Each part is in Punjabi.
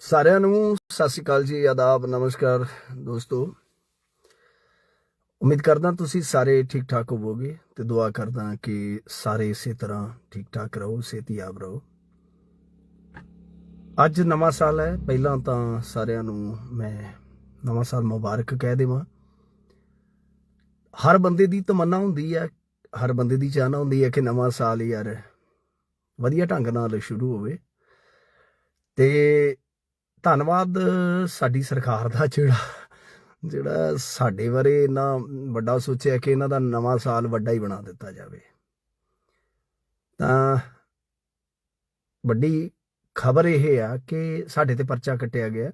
ਸਾਰਿਆਂ ਨੂੰ ਸਤਿ ਸ਼੍ਰੀ ਅਕਾਲ ਜੀ, ਆਦਾਬ, ਨਮਸਕਾਰ ਦੋਸਤੋ। ਉਮੀਦ ਕਰਦਾ ਤੁਸੀਂ ਸਾਰੇ ਠੀਕ ਠਾਕ ਹੋਵੋਗੇ ਤੇ ਦੁਆ ਕਰਦਾ ਕਿ ਸਾਰੇ ਇਸੇ ਤਰ੍ਹਾਂ ਠੀਕ ਠਾਕ ਰਹੋ, ਸਿਹਤਯਾਬ ਰਹੋ। ਅੱਜ ਨਵਾਂ ਸਾਲ ਹੈ, ਪਹਿਲਾਂ ਤਾਂ ਸਾਰਿਆਂ ਨੂੰ ਮੈਂ ਨਵਾਂ ਸਾਲ ਮੁਬਾਰਕ ਕਹਿ ਦੇਵਾਂ। ਹਰ ਬੰਦੇ ਦੀ ਤਮੰਨਾ ਹੁੰਦੀ ਹੈ, ਹਰ ਬੰਦੇ ਦੀ ਚਾਹਨਾ ਹੁੰਦੀ ਹੈ ਕਿ ਨਵਾਂ ਸਾਲ ਯਾਰ ਵਧੀਆ ਢੰਗ ਨਾਲ ਸ਼ੁਰੂ ਹੋਵੇ। ਤੇ ਧੰਨਵਾਦ ਸਾਡੀ ਸਰਕਾਰ ਦਾ ਜਿਹੜਾ ਜਿਹੜਾ ਸਾਡੇ ਬਾਰੇ ਇੰਨਾ ਵੱਡਾ ਸੋਚਿਆ ਕਿ ਇਹਨਾਂ ਦਾ ਨਵਾਂ ਸਾਲ ਵੱਡਾ ਹੀ ਬਣਾ ਦਿੱਤਾ ਜਾਵੇ। ਤਾਂ ਵੱਡੀ ਖਬਰ ਇਹ ਆ ਕਿ ਸਾਡੇ ਤੇ ਪਰਚਾ ਕੱਟਿਆ ਗਿਆ।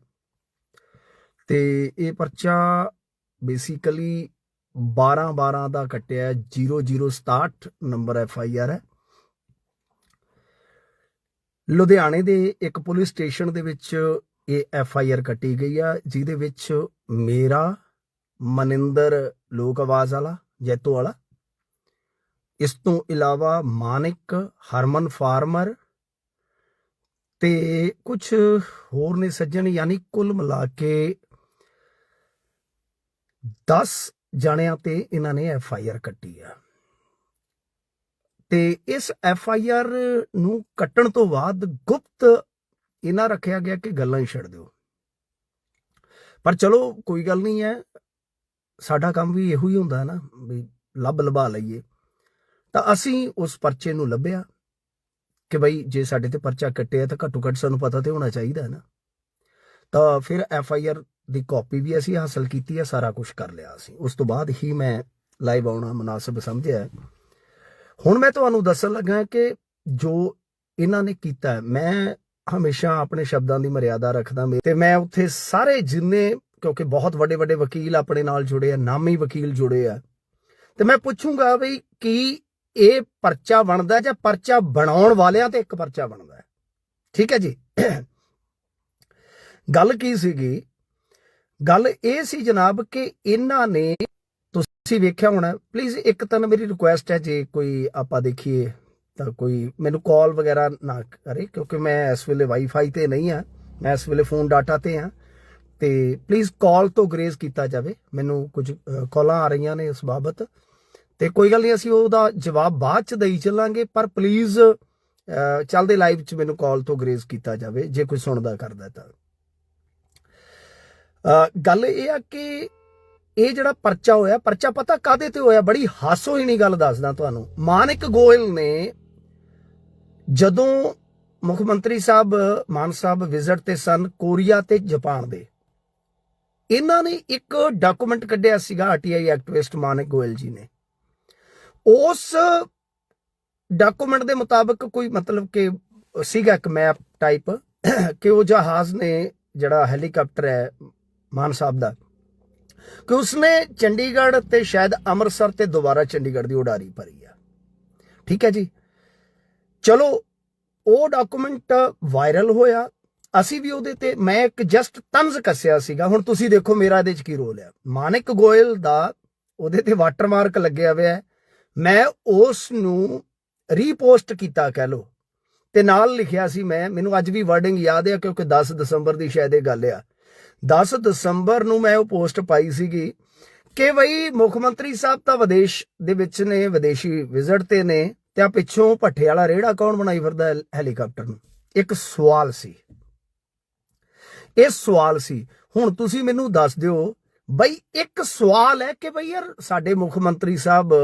ਤੇ ਇਹ ਪਰਚਾ ਬੇਸਿਕਲੀ 12 12 ਦਾ ਕੱਟਿਆ 0067 ਨੰਬਰ ਐਫ ਆਈ ਆਰ ਹੈ। ਲੁਧਿਆਣੇ ਦੇ ਇੱਕ ਪੁਲਿਸ ਸਟੇਸ਼ਨ ਦੇ ਵਿੱਚ ਇਹ ਐਫ ਆਈ ਆਰ ਕੱਟੀ ਗਈ ਆ, ਜਿਹਦੇ ਵਿੱਚ ਮੇਰਾ, ਮਨਿੰਦਰ ਲੋਕ ਆਵਾਜ਼ ਵਾਲਾ, ਜੈਤੋ ਵਾਲਾ। ਇਸ ਤੋਂ ਇਲਾਵਾ ਮਾਨਿਕ, ਹਰਮਨ ਫਾਰਮਰ ਤੇ ਕੁਝ ਹੋਰ ਨੇ ਸੱਜਣ, ਯਾਨੀ ਕੁੱਲ ਮਿਲਾ ਕੇ 10 ਜਣਿਆਂ ਤੇ ਇਹਨਾਂ ਨੇ ਐਫ ਆਈ ਆਰ ਕੱਟੀ ਆ। ਤੇ ਇਸ ਐਫ ਆਈ ਆਰ ਨੂੰ ਕੱਟਣ ਤੋਂ ਬਾਅਦ ਗੁਪਤ ਇਹਨਾਂ ਰੱਖਿਆ ਗਿਆ ਕਿ ਗੱਲਾਂ ਹੀ ਛੱਡ ਦਿਓ। ਪਰ ਚਲੋ, ਕੋਈ ਗੱਲ ਨਹੀਂ ਹੈ। ਸਾਡਾ ਕੰਮ ਵੀ ਇਹੋ ਹੀ ਹੁੰਦਾ ਨਾ, ਵੀ ਲੱਭ ਲਭਾ ਲਈਏ। ਤਾਂ ਅਸੀਂ ਉਸ ਪਰਚੇ ਨੂੰ ਲੱਭਿਆ ਕਿ ਬਈ ਜੇ ਸਾਡੇ ਤੇ ਪਰਚਾ ਕੱਟਿਆ ਤਾਂ ਘੱਟੋ ਘੱਟ ਸਾਨੂੰ ਪਤਾ ਤੇ ਹੋਣਾ ਚਾਹੀਦਾ ਹੈ ਨਾ। ਤਾਂ ਫਿਰ ਐਫ ਆਈ ਆਰ ਦੀ ਕਾਪੀ ਵੀ ਅਸੀਂ ਹਾਸਲ ਕੀਤੀ ਹੈ, ਸਾਰਾ ਕੁਝ ਕਰ ਲਿਆ ਅਸੀਂ। ਉਸ ਤੋਂ ਬਾਅਦ ਹੀ ਮੈਂ ਲਾਈਵ ਆਉਣਾ ਮੁਨਾਸਬ ਸਮਝਿਆ ਹੁਣ ਮੈਂ ਤੁਹਾਨੂੰ ਦੱਸਣ ਲੱਗਾ ਕਿ ਜੋ ਇਹਨਾਂ ਨੇ ਕੀਤਾ ਮੈਂ ਹਮੇਸ਼ਾ ਆਪਣੇ ਸ਼ਬਦਾਂ ਦੀ ਮਰਿਆਦਾ ਰੱਖਦਾ ਮੇ- ਤੇ ਮੈਂ ਉੱਥੇ ਸਾਰੇ ਜਿੰਨੇ, ਕਿਉਂਕਿ ਬਹੁਤ ਵੱਡੇ ਵੱਡੇ ਵਕੀਲ ਆਪਣੇ ਨਾਲ ਜੁੜੇ ਆ, ਨਾਮੀ ਵਕੀਲ ਜੁੜੇ ਆ। ਤੇ ਮੈਂ ਪੁੱਛੂੰਗਾ ਵੀ ਕੀ ਇਹ ਪਰਚਾ ਬਣਦਾ ਜਾਂ ਪਰਚਾ ਬਣਾਉਣ ਵਾਲਿਆਂ ਤੇ ਇੱਕ ਪਰਚਾ ਬਣਦਾ ਠੀਕ ਹੈ ਜੀ। ਗੱਲ ਕੀ ਸੀਗੀ? ਗੱਲ ਇਹ ਸੀ ਜਨਾਬ ਕਿ ਇਹਨਾਂ ਨੇ, ਤੁਸੀਂ ਵੇਖਿਆ ਹੋਣਾ ਪਲੀਜ਼ ਇੱਕ ਤਾਂ ਮੇਰੀ ਰਿਕੁਐਸਟ ਹੈ ਜੇ ਕੋਈ ਆਪਾਂ ਦੇਖੀਏ। ਤਾਂ ਕੋਈ ਮੈਨੂੰ ਕਾਲ ਵਗੈਰਾ ਨਾ ਕਰੇ ਕਿਉਂਕਿ ਮੈਂ ਇਸ ਵੇਲੇ ਵਾਈਫਾਈ ਤੇ ਨਹੀਂ ਆ। ਮੈਂ ਇਸ ਵੇਲੇ ਫੋਨ ਡਾਟਾ ਤੇ ਆ। ਤੇ ਪਲੀਜ਼ ਕਾਲ ਤੋਂ ਗ੍ਰੇਜ਼ ਕੀਤਾ ਜਾਵੇ। ਮੈਨੂੰ ਕੁਝ ਕਾਲਾਂ ਆ ਰਹੀਆਂ ਨੇ ਇਸ ਬਾਬਤ। ਤੇ ਕੋਈ ਗੱਲ ਨਹੀਂ, ਅਸੀਂ ਉਹਦਾ ਜਵਾਬ ਬਾਅਦ ਚ ਦੇਈ ਚੱਲਾਂਗੇ, ਪਰ ਪਲੀਜ਼ ਚੱਲਦੇ ਲਾਈਵ ਚ ਮੈਨੂੰ ਕਾਲ ਤੋਂ ਗ੍ਰੇਜ਼ ਕੀਤਾ ਜਾਵੇ। ਜੇ ਕੋਈ ਸੁਣਦਾ ਕਰਦਾ ਤਾਂ। ਗੱਲ ਇਹ ਆ ਕਿ ਇਹ ਜਿਹੜਾ ਪਰਚਾ ਹੋਇਆ, ਪਰਚਾ ਪਤਾ ਕਾਦੇ ਤੇ ਹੋਇਆ? ਬੜੀ ਹਾਸੋਹੀਣੀ ਗੱਲ ਦੱਸਦਾ ਤੁਹਾਨੂੰ। ਮਾਨਿਕ ਗੋਇਲ ਨੇ ਜਦੋਂ ਮੁੱਖ ਮੰਤਰੀ ਸਾਹਿਬ, ਮਾਨ ਸਾਹਿਬ ਵਿਜ਼ਿਟ ਤੇ ਸਨ ਕੋਰੀਆ ਤੇ ਜਾਪਾਨ ਦੇ। ਇਹਨਾਂ ਨੇ ਇੱਕ ਡਾਕੂਮੈਂਟ ਕੱਢਿਆ ਸੀਗਾ ਆਰਟੀਆਈ ਐਕਟਿਵਿਸਟ ਮਾਨਿਕ ਗੋਇਲ ਜੀ ਨੇ। ਉਸ ਡਾਕੂਮੈਂਟ ਦੇ ਮੁਤਾਬਕ ਕੋਈ ਮਤਲਬ ਕਿ ਸੀਗਾ ਇੱਕ ਮੈਪ ਟਾਈਪ ਕਿ ਉਹ ਜਹਾਜ਼ ਨੇ ਜਿਹੜਾ ਹੈਲੀਕਾਪਟਰ ਹੈ ਮਾਨ ਸਾਹਿਬ ਦਾ, ਕਿ ਉਸਨੇ ਚੰਡੀਗੜ੍ਹ ਤੇ ਸ਼ਾਇਦ ਅੰਮ੍ਰਿਤਸਰ ਤੇ ਦੁਬਾਰਾ ਚੰਡੀਗੜ੍ਹ ਦੀ ਉਡਾਰੀ ਭਰੀ ਆ। ਠੀਕ ਹੈ ਜੀ? ਚਲੋ, ਉਹ ਡਾਕੂਮੈਂਟ ਵਾਇਰਲ ਹੋਇਆ। ਅਸੀਂ ਵੀ ਉਹਦੇ ਤੇ, ਮੈਂ ਇੱਕ ਜਸਟ ਤੰਜ਼ ਕੱਸਿਆ ਸੀਗਾ। ਹੁਣ ਤੁਸੀਂ ਦੇਖੋ ਮੇਰਾ ਇਹਦੇ ਚ ਕੀ ਰੋਲ ਹੈ ਮਾਨਿਕ ਗੋਇਲ ਦਾ ਉਹਦੇ ਤੇ ਵਾਟਰਮਾਰਕ ਲੱਗਿਆ ਹੋਇਆ ਹੈ। ਮੈਂ ਉਸ ਨੂੰ ਰੀਪੋਸਟ ਕੀਤਾ ਕਹਿ ਲੋ ਤੇ ਨਾਲ ਲਿਖਿਆ ਸੀ ਮੈਂ, ਮੈਨੂੰ ਅੱਜ ਵੀ ਵਰਡਿੰਗ ਯਾਦ ਹੈ ਕਿਉਂਕਿ 10 ਦਸੰਬਰ ਦੀ ਸ਼ਾਇਦ ਇਹ ਗੱਲ ਆ। 10 ਦਸੰਬਰ ਨੂੰ ਮੈਂ ਉਹ ਪੋਸਟ ਪਾਈ ਸੀਗੀ ਕਿ ਬਈ ਮੁੱਖ ਮੰਤਰੀ ਸਾਹਿਬ ਤਾਂ ਵਿਦੇਸ਼ ਦੇ ਵਿੱਚ ਨੇ, ਵਿਦੇਸ਼ੀ ਵਿਜ਼ਿਟ ਤੇ ਨੇ। ਤੇ ਆ ਪਿੱਛੋਂ ਭੱਠੇ ਵਾਲਾ ਰੇੜਾ ਕੌਣ ਬਣਾਈ ਫਿਰਦਾ ਹੈਲੀਕਾਪਟਰ ਨੂੰ? ਇੱਕ ਸਵਾਲ ਸੀ। ਇਹ ਸਵਾਲ ਸੀ। ਹੁਣ ਤੁਸੀਂ ਮੈਨੂੰ ਦੱਸ ਦਿਓ, ਬਈ ਇੱਕ ਸਵਾਲ ਹੈ ਕਿ ਬਈ ਯਾਰ ਸਾਡੇ ਮੁੱਖ ਮੰਤਰੀ ਸਾਹਿਬ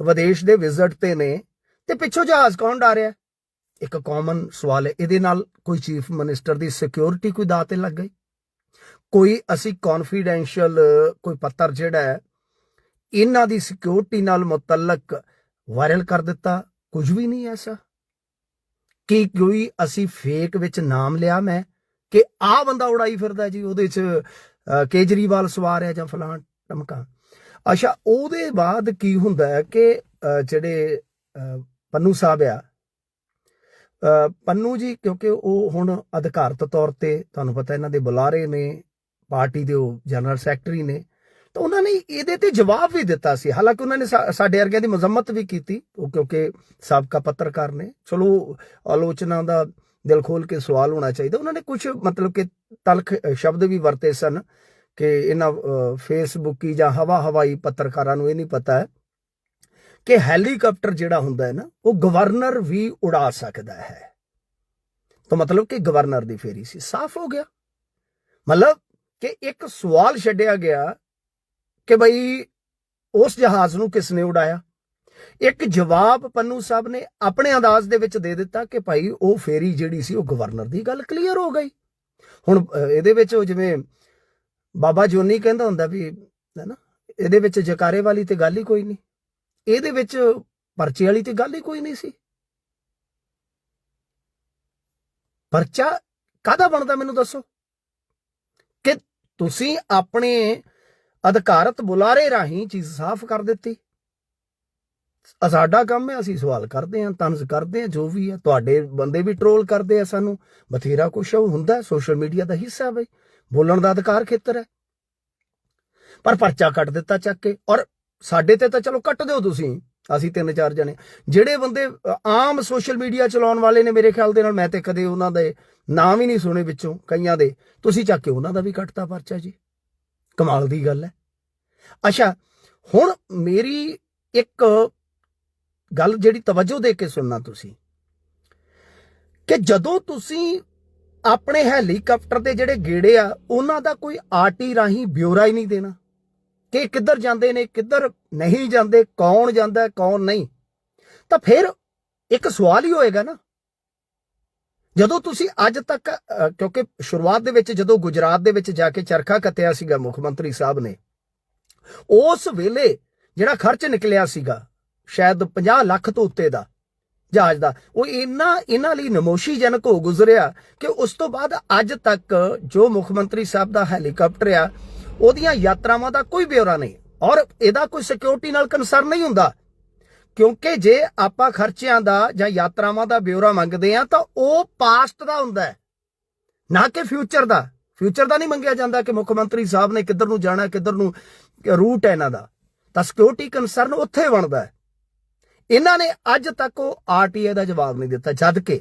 ਵਿਦੇਸ਼ ਦੇ ਵਿਜ਼ਿਟ ਤੇ ਨੇ ਤੇ ਪਿੱਛੋਂ ਜਹਾਜ਼ ਕੌਣ ਡਾ ਰਿਹਾ ਇੱਕ ਕਾਮਨ ਸਵਾਲ ਹੈ। ਇਹਦੇ ਨਾਲ ਕੋਈ ਚੀਫ ਮਿਨਿਸਟਰ ਦੀ ਸਿਕਿਉਰਿਟੀ ਕੋਈ ਦਾਅ ਤੇ ਲੱਗ ਗਈ? ਕੋਈ ਅਸੀਂ ਕੌਨਫੀਡੈਂਸ਼ੀਅਲ ਕੋਈ ਪੱਤਰ ਜਿਹੜਾ ਹੈ, ਇਹਨਾਂ ਦੀ ਸਿਕਿਉਰਿਟੀ ਨਾਲ ਮੁਤਲਕ ਵਾਇਰਲ ਕਰ ਦਿੱਤਾ ਕੁਝ ਵੀ ਨਹੀਂ ਐਸਾ। ਕਿ ਕੋਈ ਅਸੀਂ ਫੇਕ ਵਿੱਚ ਨਾਮ ਲਿਆ ਮੈਂ ਕਿ ਆ ਬੰਦਾ ਉਡਾਈ ਫਿਰਦਾ ਜੀ ਉਹਦੇ ਚ ਕੇਜਰੀਵਾਲ ਸਵਾਰ ਹੈ ਜਾਂ ਫਲਾਂ ਟਮਕਾ। ਅੱਛਾ ਉਹਦੇ ਬਾਅਦ ਕੀ ਹੁੰਦਾ ਹੈ ਕਿ ਜਿਹੜੇ ਅ, ਪੰਨੂ ਸਾਹਿਬ ਆ ਪੰਨੂ ਜੀ ਕਿਉਂਕਿ ਉਹ ਹੁਣ ਅਧਿਕਾਰਤ ਤੌਰ ਤੇ ਤੁਹਾਨੂੰ ਪਤਾ ਇਹਨਾਂ ਦੇ ਬੁਲਾਰੇ ਨੇ ਪਾਰਟੀ ਦੇ ਉਹ ਜਨਰਲ ਸੈਕਟਰੀ ਨੇ ਤਾਂ ਉਹਨਾਂ ਨੇ ਇਹਦੇ ਤੇ ਜਵਾਬ ਵੀ ਦਿੱਤਾ ਸੀ। ਹਾਲਾਂਕਿ ਉਹਨਾਂ ਨੇ ਸਾਡੇ ਵਰਗਿਆਂ ਦੀ ਮਜ਼ਮਤ ਵੀ ਕੀਤੀ, ਉਹ ਕਿਉਂਕਿ ਸਾਬਕਾ ਪੱਤਰਕਾਰ ਨੇ। ਚਲੋ, ਆਲੋਚਨਾ ਦਾ ਦਿਲ ਖੋਲ ਕੇ ਸਵਾਲ ਹੋਣਾ ਚਾਹੀਦਾ। ਉਹਨਾਂ ਨੇ ਕੁਝ ਮਤਲਬ ਕਿ ਤਲਖ ਸ਼ਬਦ ਵੀ ਵਰਤੇ ਸਨ ਕਿ ਇਹਨਾਂ ਫੇਸਬੁੱਕੀ ਜਾਂ ਹਵਾ ਹਵਾਈ ਪੱਤਰਕਾਰਾਂ ਨੂੰ ਇਹ ਨਹੀਂ ਪਤਾ ਹੈ ਕਿ ਹੈਲੀਕਾਪਟਰ ਜਿਹੜਾ ਹੁੰਦਾ ਹੈ ਨਾ, ਉਹ ਗਵਰਨਰ ਵੀ ਉਡਾ ਸਕਦਾ ਹੈ। ਤਾਂ ਮਤਲਬ ਕਿ ਗਵਰਨਰ ਦੀ ਫੇਰੀ ਸੀ। ਸਾਫ਼ ਹੋ ਗਿਆ। ਮਤਲਬ ਕਿ ਇੱਕ ਸਵਾਲ ਛੱਡਿਆ ਗਿਆ ਕਿ ਬਈ ਉਸ ਜਹਾਜ਼ ਨੂੰ ਕਿਸ ਨੇ ਉਡਾਇਆ? ਇੱਕ ਜਵਾਬ ਪੰਨੂ ਸਾਹਿਬ ਨੇ ਆਪਣੇ ਅੰਦਾਜ਼ ਦੇ ਵਿੱਚ ਦੇ ਦਿੱਤਾ ਕਿ ਭਾਈ ਉਹ ਫੇਰੀ ਜਿਹੜੀ ਸੀ ਉਹ ਗਵਰਨਰ ਦੀ ਗੱਲ ਕਲੀਅਰ ਹੋ ਗਈ। ਹੁਣ ਇਹਦੇ ਵਿੱਚ ਉਹ ਜਿਵੇਂ ਬਾਬਾ ਜੋਨੀ ਕਹਿੰਦਾ ਹੁੰਦਾ ਵੀ ਹੈਨਾ ਇਹਦੇ ਵਿੱਚ ਜਕਾਰੇ ਵਾਲੀ ਤੇ ਗੱਲ ਹੀ ਕੋਈ ਨਹੀਂ। ਇਹਦੇ ਵਿੱਚ ਪਰਚੇ ਵਾਲੀ ਤੇ ਗੱਲ ਹੀ ਕੋਈ ਨਹੀਂ ਸੀ। ਪਰਚਾ ਕਾਦਾ ਬਣਦਾ ਮੈਨੂੰ ਦੱਸੋ? ਕਿ ਤੁਸੀਂ ਆਪਣੇ ਅਧਿਕਾਰਤ ਬੁਲਾਰੇ ਰਾਹੀਂ ਚੀਜ਼ ਸਾਫ਼ ਕਰ ਦਿੱਤੀ। ਸਾਡਾ ਕੰਮ ਹੈ, ਅਸੀਂ ਸਵਾਲ ਕਰਦੇ ਹਾਂ, ਤਨਜ਼ ਕਰਦੇ ਹਾਂ, ਜੋ ਵੀ ਹੈ, ਤੁਹਾਡੇ ਬੰਦੇ ਵੀ ਟਰੋਲ ਕਰਦੇ ਆ ਸਾਨੂੰ। ਬਥੇਰਾ ਕੁਛ ਉਹ ਹੁੰਦਾ ਸੋਸ਼ਲ ਮੀਡੀਆ ਦਾ ਹਿੱਸਾ ਬਈ। ਬੋਲਣ ਦਾ ਅਧਿਕਾਰ ਖੇਤਰ ਹੈ। ਪਰ ਪਰਚਾ ਕੱਟ ਦਿੱਤਾ ਚੱਕ ਕੇ, ਔਰ ਸਾਡੇ ਤੇ ਤਾਂ ਚਲੋ ਕੱਟ ਦਿਓ ਤੁਸੀਂ, ਅਸੀਂ ਤਿੰਨ ਚਾਰ ਜਣੇ। ਜਿਹੜੇ ਬੰਦੇ ਆਮ ਸੋਸ਼ਲ ਮੀਡੀਆ ਚਲਾਉਣ ਵਾਲੇ ਨੇ ਮੇਰੇ ਖਿਆਲ ਦੇ ਨਾਲ, ਮੈਂ ਤੇ ਕਦੇ ਉਹਨਾਂ ਦੇ ਨਾਮ ਹੀ ਨਹੀਂ ਸੁਣੇ ਵਿੱਚੋਂ ਕਈਆਂ ਦੇ। ਤੁਸੀਂ ਚੱਕ ਕੇ ਉਹਨਾਂ ਦਾ ਵੀ ਕੱਟਤਾ ਪਰਚਾ ਜੀ। ਕਮਾਲ ਦੀ ਗੱਲ ਹੈ। ਅੱਛਾ, ਹੁਣ ਮੇਰੀ ਇੱਕ ਗੱਲ ਜਿਹੜੀ ਤਵੱਜੋ ਦੇ ਕੇ ਸੁਣਨਾ ਤੁਸੀਂ। ਕਿ ਜਦੋਂ ਤੁਸੀਂ ਆਪਣੇ ਹੈਲੀਕਾਪਟਰ ਦੇ ਜਿਹੜੇ ਗੇੜੇ ਆ, ਉਹਨਾਂ ਦਾ ਕੋਈ ਆਰਟੀ ਰਾਹੀਂ ਬਿਊਰਾ ਹੀ ਨਹੀਂ ਦੇਣਾ। ਕਿ ਕਿੱਧਰ ਜਾਂਦੇ ਨੇ, ਕਿੱਧਰ ਨਹੀਂ ਜਾਂਦੇ, ਕੌਣ ਜਾਂਦਾ, ਕੌਣ ਨਹੀਂ। ਤਾਂ ਫਿਰ ਇੱਕ ਸਵਾਲ ਹੀ ਹੋਏਗਾ ਨਾ। ਜਦੋਂ ਤੁਸੀਂ ਅੱਜ ਤੱਕ ਕਿਉਂਕਿ ਸ਼ੁਰੂਆਤ ਦੇ ਵਿੱਚ ਜਦੋਂ ਗੁਜਰਾਤ ਦੇ ਵਿੱਚ ਜਾ ਕੇ ਚਰਖਾ ਕੱਤਿਆ ਸੀਗਾ ਮੁੱਖ ਮੰਤਰੀ ਸਾਹਿਬ ਨੇ, ਉਸ ਵੇਲੇ ਜਿਹੜਾ ਖਰਚ ਨਿਕਲਿਆ ਸੀਗਾ, ਸ਼ਾਇਦ 50 ਲੱਖ ਤੋਂ ਉੱਤੇ ਦਾ ਜਹਾਜ਼ ਦਾ, ਉਹ ਇੰਨਾ, ਇਹਨਾਂ ਲਈ ਨਮੋਸ਼ੀਜਨਕ ਹੋ ਗੁਜ਼ਰਿਆ ਕਿ ਉਸ ਤੋਂ ਬਾਅਦ ਅੱਜ ਤੱਕ ਜੋ ਮੁੱਖ ਮੰਤਰੀ ਸਾਹਿਬ ਦਾ ਹੈਲੀਕਾਪਟਰ ਆ, ਉਹਦੀਆਂ ਯਾਤਰਾਵਾਂ ਦਾ ਕੋਈ ਬਿਊਰਾ ਨਹੀਂ ਔਰ ਇਹਦਾ ਕੋਈ ਸਿਕਿਉਰਿਟੀ ਨਾਲ ਕੰਸਰਨ ਨਹੀਂ ਹੁੰਦਾ। ਕਿਉਂਕਿ ਜੇ ਆਪਾਂ ਖਰਚਿਆਂ ਦਾ ਜਾਂ ਯਾਤਰਾਵਾਂ ਦਾ ਬਿਊਰਾ ਮੰਗਦੇ ਆ ਤਾਂ ਉਹ ਪਾਸਟ ਦਾ ਹੁੰਦਾ ਹੈ, ਨਾ ਕਿ ਫਿਊਚਰ ਦਾ। ਫਿਊਚਰ ਦਾ ਨਹੀਂ ਮੰਗਿਆ ਜਾਂਦਾ ਕਿ ਮੁੱਖ ਮੰਤਰੀ ਸਾਹਿਬ ਨੇ ਕਿੱਧਰ ਨੂੰ ਜਾਣਾ, ਕਿੱਧਰ ਨੂੰ ਰੂਟ ਹੈ ਇਹਨਾਂ ਦਾ। ਤਾਂ ਸਿਕਿਉਰਿਟੀ ਕੰਸਰਨ ਉੱਥੇ ਬਣਦਾ ਹੈ। ਇਹਨਾਂ ਨੇ ਅੱਜ ਤੱਕ ਉਹ ਆਰਟੀਏ ਦਾ ਜਵਾਬ ਨਹੀਂ ਦਿੱਤਾ, ਜਦ ਕਿ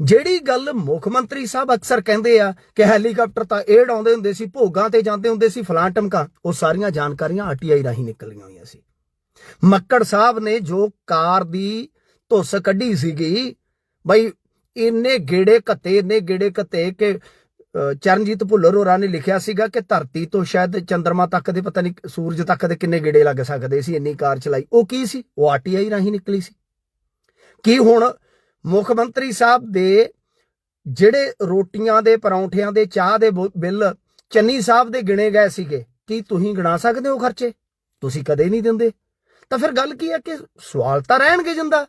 ਜਿਹੜੀ ਗੱਲ ਮੁੱਖ ਮੰਤਰੀ ਸਾਹਿਬ ਅਕਸਰ ਕਹਿੰਦੇ ਆ ਕਿ ਹੈਲੀਕਾਪਟਰ ਤਾਂ ਏਡ ਆਉਂਦੇ ਹੁੰਦੇ ਸੀ, ਭੋਗਾਂ ਤੇ ਜਾਂਦੇ ਹੁੰਦੇ ਸੀ ਫਲਾਂ ਟਮਕਾਂ, ਉਹ ਸਾਰੀਆਂ ਜਾਣਕਾਰੀਆਂ ਆਰਟੀਆਈ ਰਾਹੀਂ ਨਿਕਲੀਆਂ ਹੋਈਆਂ ਸੀ। ਮੱਕੜ ਸਾਹਿਬ ਨੇ ਜੋ ਕਾਰ ਦੀ ਧੁੱਸ ਕੱਢੀ ਸੀਗੀ ਬਈ ਇੰਨੇ ਗੇੜੇ ਕੱਤੇ ਇੰਨੇ ਗੇੜੇ ਕੱਤੇ ਕਿ ਅ, ਚਰਨਜੀਤ ਭੁੱਲਰ ਹੋਰਾਂ ਨੇ ਲਿਖਿਆ ਸੀਗਾ ਕਿ ਧਰਤੀ ਤੋਂ ਸ਼ਾਇਦ ਚੰ드ਰਮਾ ਤੱਕ ਦੇ ਪਤਾ ਨਹੀਂ ਸੂਰਜ ਤੱਕ ਦੇ ਕਿੰਨੇ ਗੇੜੇ ਲੱਗ ਸਕਦੇ ਸੀ ਇੰਨੀ ਕਾਰ ਚਲਾਈ। ਉਹ ਕੀ ਸੀ? ਉਹ ਆਰਟੀਆਈ ਰਾਹੀਂ ਨਿਕਲੀ ਸੀ। ਕੀ ਹੁਣ ਮੁੱਖ ਮੰਤਰੀ ਸਾਹਿਬ ਦੇ ਜਿਹੜੇ ਰੋਟੀਆਂ ਦੇ ਪਰੌਂਠਿਆਂ ਦੇ ਚਾਹ ਦੇ ਬੋ- ਬਿੱਲ ਚੰਨੀ ਸਾਹਿਬ ਦੇ ਗਿਣੇ ਗਏ ਸੀਗੇ ਕੀ ਤੁਸੀਂ ਗਿਣਾ ਸਕਦੇ ਹੋ ਖਰਚੇ? ਤੁਸੀਂ ਕਦੇ ਨਹੀਂ ਦਿੰਦੇ। ਤਾਂ ਫਿਰ ਗੱਲ ਕੀ ਹੈ ਕਿ ਸਵਾਲ ਤਾਂ ਰਹਿਣਗੇ ਜਿੰਦਾ।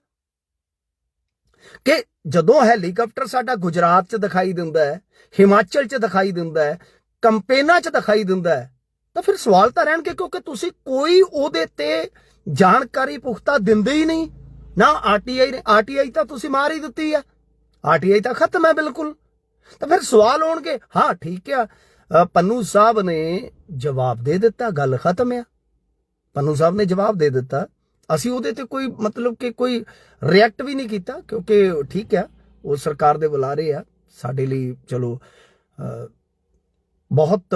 ਕਿ ਜਦੋਂ ਹੈਲੀਕਾਪਟਰ ਸਾਡਾ ਗੁਜਰਾਤ 'ਚ ਦਿਖਾਈ ਦਿੰਦਾ ਹੈ, ਹਿਮਾਚਲ 'ਚ ਦਿਖਾਈ ਦਿੰਦਾ ਹੈ, ਕੰਪੇਨਾ 'ਚ ਦਿਖਾਈ ਦਿੰਦਾ ਹੈ, ਤਾਂ ਫਿਰ ਸਵਾਲ ਤਾਂ ਰਹਿਣਗੇ ਕਿਉਂਕਿ ਤੁਸੀਂ ਕੋਈ ਉਹਦੇ ਤੇ ਜਾਣਕਾਰੀ ਪੁਖਤਾ ਦਿੰਦੇ ਹੀ ਨਹੀਂ। ਨਾ ਆਰਟੀਆਈ ਨੇ ਆਰਟੀਆਈ ਤਾਂ ਤੁਸੀਂ ਮਾਰ ਹੀ ਦਿੱਤੀ ਆ। ਆਰਟੀਆਈ ਤਾਂ ਖਤਮ ਹੈ ਬਿਲਕੁਲ। ਤਾਂ ਫਿਰ ਸਵਾਲ ਹੋਣਗੇ, ਹਾਂ, ਠੀਕ ਆ। ਪੰਨੂ ਸਾਹਿਬ ਨੇ ਜਵਾਬ ਦੇ ਦਿੱਤਾ, ਗੱਲ ਖਤਮ ਆ। ਪੰਨੂ ਸਾਹਿਬ ਨੇ ਜਵਾਬ ਦੇ ਦਿੱਤਾ। ਅਸੀਂ ਉਹਦੇ ਤੇ ਕੋਈ ਮਤਲਬ ਕਿ ਕੋਈ ਰਿਐਕਟ ਵੀ ਨਹੀਂ ਕੀਤਾ, ਕਿਉਂਕਿ ਠੀਕ ਆ ਉਹ ਸਰਕਾਰ ਦੇ ਬੁਲਾਰੇ ਆ। ਸਾਡੇ ਲਈ ਚਲੋ ਬਹੁਤ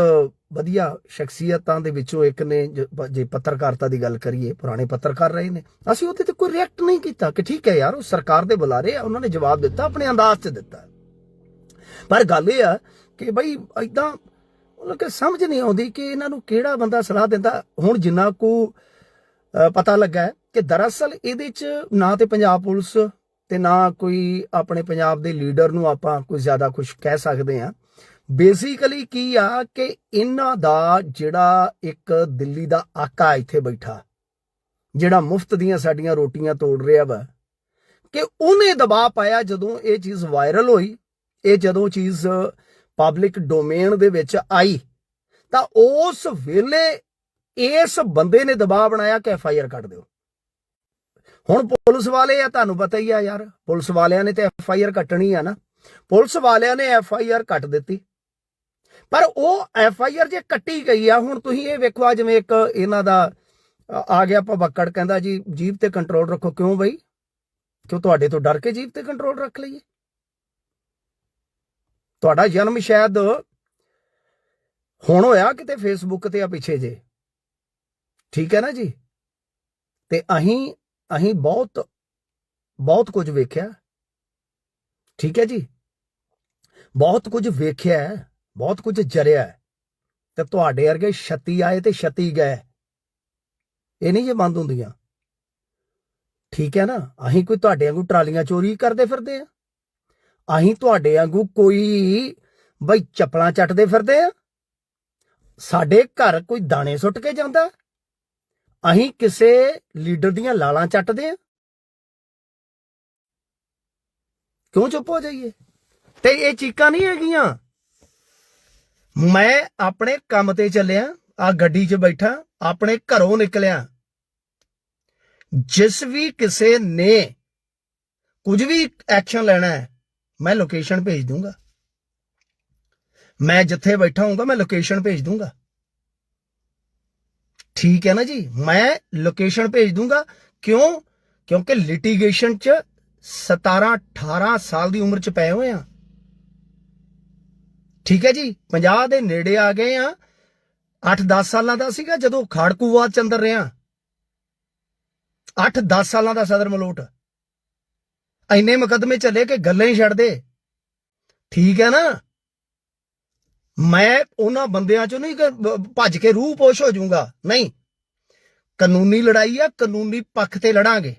ਵਧੀਆ ਸ਼ਖਸੀਅਤਾਂ ਦੇ ਵਿੱਚੋਂ ਇੱਕ ਨੇ, ਜੇ ਪੱਤਰਕਾਰਤਾ ਦੀ ਗੱਲ ਕਰੀਏ, ਪੁਰਾਣੇ ਪੱਤਰਕਾਰ ਰਹੇ ਨੇ। ਅਸੀਂ ਉਹਦੇ ਤੇ ਕੋਈ ਰਿਐਕਟ ਨਹੀਂ ਕੀਤਾ ਕਿ ਠੀਕ ਹੈ ਯਾਰ, ਉਹ ਸਰਕਾਰ ਦੇ ਬੁਲਾਰੇ ਆ, ਉਹਨਾਂ ਨੇ ਜਵਾਬ ਦਿੱਤਾ, ਆਪਣੇ ਅੰਦਾਜ਼ 'ਚ ਦਿੱਤਾ। ਪਰ ਗੱਲ ਇਹ ਆ ਕਿ ਬਈ ਐਦਾਂ ਮਤਲਬ ਕਿ ਸਮਝ ਨਹੀਂ ਆਉਂਦੀ ਕਿ ਇਹਨਾਂ ਨੂੰ ਕਿਹੜਾ ਬੰਦਾ ਸਲਾਹ ਦਿੰਦਾ। ਹੁਣ ਜਿੰਨਾ ਕੁ ਪਤਾ ਲੱਗਾ ਕਿ ਦਰਅਸਲ ਇਹਦੇ 'ਚ ਨਾ ਤੇ ਪੰਜਾਬ ਪੁਲਿਸ ਤੇ ਨਾ ਕੋਈ ਆਪਣੇ ਪੰਜਾਬ ਦੇ ਲੀਡਰ ਨੂੰ ਆਪਾਂ ਕੋਈ ਜ਼ਿਆਦਾ ਕੁਝ ਕਹਿ ਸਕਦੇ ਆ ਬੇਸਿਕਲੀ ਕੀ ਆ ਕਿ ਇਹਨਾਂ ਦਾ ਜਿਹੜਾ ਇੱਕ ਦਿੱਲੀ ਦਾ ਆਕਾ ਇੱਥੇ ਬੈਠਾ, ਜਿਹੜਾ ਮੁਫਤ ਦੀਆਂ ਸਾਡੀਆਂ ਰੋਟੀਆਂ ਤੋੜ ਰਿਹਾ ਵਾ, ਕਿ ਉਹਨੇ ਦਬਾਅ ਪਾਇਆ ਜਦੋਂ ਇਹ ਚੀਜ਼ ਵਾਇਰਲ ਹੋਈ, ਇਹ ਜਦੋਂ ਚੀਜ਼ ਪਬਲਿਕ ਡੋਮੇਨ ਦੇ ਵਿੱਚ ਆਈ, ਤਾਂ ਉਸ ਵੇਲੇ ਇਸ ਬੰਦੇ ਨੇ ਦਬਾਅ ਬਣਾਇਆ ਕਿ ਐਫ ਆਈ ਆਰ ਕੱਢ ਦਿਓ। ਹੁਣ ਪੁਲਿਸ ਵਾਲੇ ਆ, ਤੁਹਾਨੂੰ ਪਤਾ ਹੀ ਆ ਯਾਰ, ਪੁਲਿਸ ਵਾਲਿਆਂ ਨੇ ਤੇ ਐਫ ਆਈ ਆਰ ਕੱਟਣੀ ਆ ਨਾ। ਪੁਲਿਸ ਵਾਲਿਆਂ ਨੇ ਐਫ ਆਈ ਆਰ ਕੱਟ ਦਿੱਤੀ। ਪਰ ਉਹ ਐਫ ਆਈ ਆਰ ਜੇ ਕੱਟੀ ਗਈ ਆ, ਹੁਣ ਤੁਸੀਂ ਇਹ ਵੇਖੋ ਆ, ਜਿਵੇਂ ਇੱਕ ਇਹਨਾਂ ਦਾ ਆ ਗਿਆ ਪਵੱਕੜ ਕਹਿੰਦਾ ਜੀ, ਜੀਭ ਤੇ ਕੰਟਰੋਲ ਰੱਖੋ। ਕਿਉਂ ਬਈ? ਕਿਉਂ ਤੁਹਾਡੇ ਤੋਂ ਡਰ ਕੇ ਜੀਭ ਤੇ ਕੰਟਰੋਲ ਰੱਖ ਲਈਏ? ਤੁਹਾਡਾ ਜਨਮ ਸ਼ਾਇਦ ਹੁਣ ਹੋਇਆ ਕਿਤੇ ਫੇਸਬੁੱਕ ਤੇ ਆ ਪਿੱਛੇ ਜੇ। ਠੀਕ ਹੈ ਨਾ ਜੀ? ਤੇ ਅਹੀਂ ਅਹੀਂ ਬਹੁਤ ਬਹੁਤ ਕੁਝ ਵੇਖਿਆ। ਠੀਕ ਹੈ ਜੀ? ਬਹੁਤ ਕੁਝ ਵੇਖਿਆ ਬਹੁਤ ਕੁਝ ਜਰਿਆ ਤੇ ਤੁਹਾਡੇ ਵਰਗੇ ਛਤੀ ਆਏ ਤੇ ਛਤੀ ਗਏ। ਇਹ ਨਹੀਂ ਜੇ ਬੰਦ ਹੁੰਦੀਆਂ। ਠੀਕ ਹੈ ਨਾ? ਅਸੀਂ ਕੋਈ ਤੁਹਾਡੇ ਵਾਂਗੂ ਟਰਾਲੀਆਂ ਚੋਰੀ ਕਰਦੇ ਫਿਰਦੇ ਆ। ਅਸੀਂ ਤੁਹਾਡੇ ਵਾਂਗੂ ਕੋਈ, ਬਈ ਚੱਪਲਾਂ ਚੱਟਦੇ ਫਿਰਦੇ ਆ? ਸਾਡੇ ਘਰ ਕੋਈ ਦਾਣੇ ਸੁੱਟ ਕੇ ਜਾਂਦਾ? ਅਸੀਂ ਕਿਸੇ ਲੀਡਰ ਦੀਆਂ ਲਾਲਾਂ ਚੱਟਦੇ ਆ? ਕਿਉਂ ਚੁੱਪ ਹੋ ਜਾਈਏ? ਤੇ ਇਹ ਚੀਕਾਂ ਨਹੀਂ ਹੈਗੀਆਂ? ਮੈਂ ਆਪਣੇ ਕੰਮ ਤੇ ਚੱਲਿਆ, ਆ ਗੱਡੀ 'ਚ ਬੈਠਾ, ਆਪਣੇ ਘਰੋਂ ਨਿਕਲਿਆ। ਜਿਸ ਵੀ ਕਿਸੇ ਨੇ ਕੁਝ ਵੀ ਐਕਸ਼ਨ ਲੈਣਾ ਹੈ ਮੈਂ ਲੋਕੇਸ਼ਨ ਭੇਜ ਦੂੰਗਾ। ਮੈਂ ਜਿੱਥੇ ਬੈਠਾ ਹੋਊਗਾ, ਮੈਂ ਲੋਕੇਸ਼ਨ ਭੇਜ ਦੂੰਗਾ। ਠੀਕ ਹੈ ਨਾ ਜੀ? ਮੈਂ ਲੋਕੇਸ਼ਨ ਭੇਜ ਦੂੰਗਾ। ਕਿਉਂ? ਕਿਉਂਕਿ ਲਿਟੀਗੇਸ਼ਨ 'ਚ 17 18 ਸਾਲ ਦੀ ਉਮਰ 'ਚ ਪਏ ਹੋਏ ਆ। ਠੀਕ ਹੈ ਜੀ? 50 ਦੇ ਨੇੜੇ ਆ ਗਏ ਆ। 8-10 ਸਾਲਾਂ ਦਾ ਸੀਗਾ ਜਦੋਂ ਖਾੜਕੂਵਾਦ ਚ ਅੰਦਰ ਰਿਆਂ 8-10 ਸਾਲਾਂ ਦਾ ਸਦਰ ਮਲੋਟ। ਐਨੇ ਮੁਕਦਮੇ ਚੱਲੇ ਕਿ ਗੱਲਾਂ ਹੀ ਛੱਡ ਦੇ। ਠੀਕ ਹੈ ਨਾ? ਮੈਂ ਉਹਨਾਂ ਬੰਦਿਆਂ ਚੋਂ ਨਹੀਂ ਕਿ ਭੱਜ ਕੇ ਰੂਹ ਪੋਸ਼ ਹੋ ਜਾਊਂਗਾ। ਨਹੀਂ। ਕਾਨੂੰਨੀ ਲੜਾਈ ਆ, ਕਾਨੂੰਨੀ ਪੱਖ ਤੇ ਲੜਾਂਗੇ।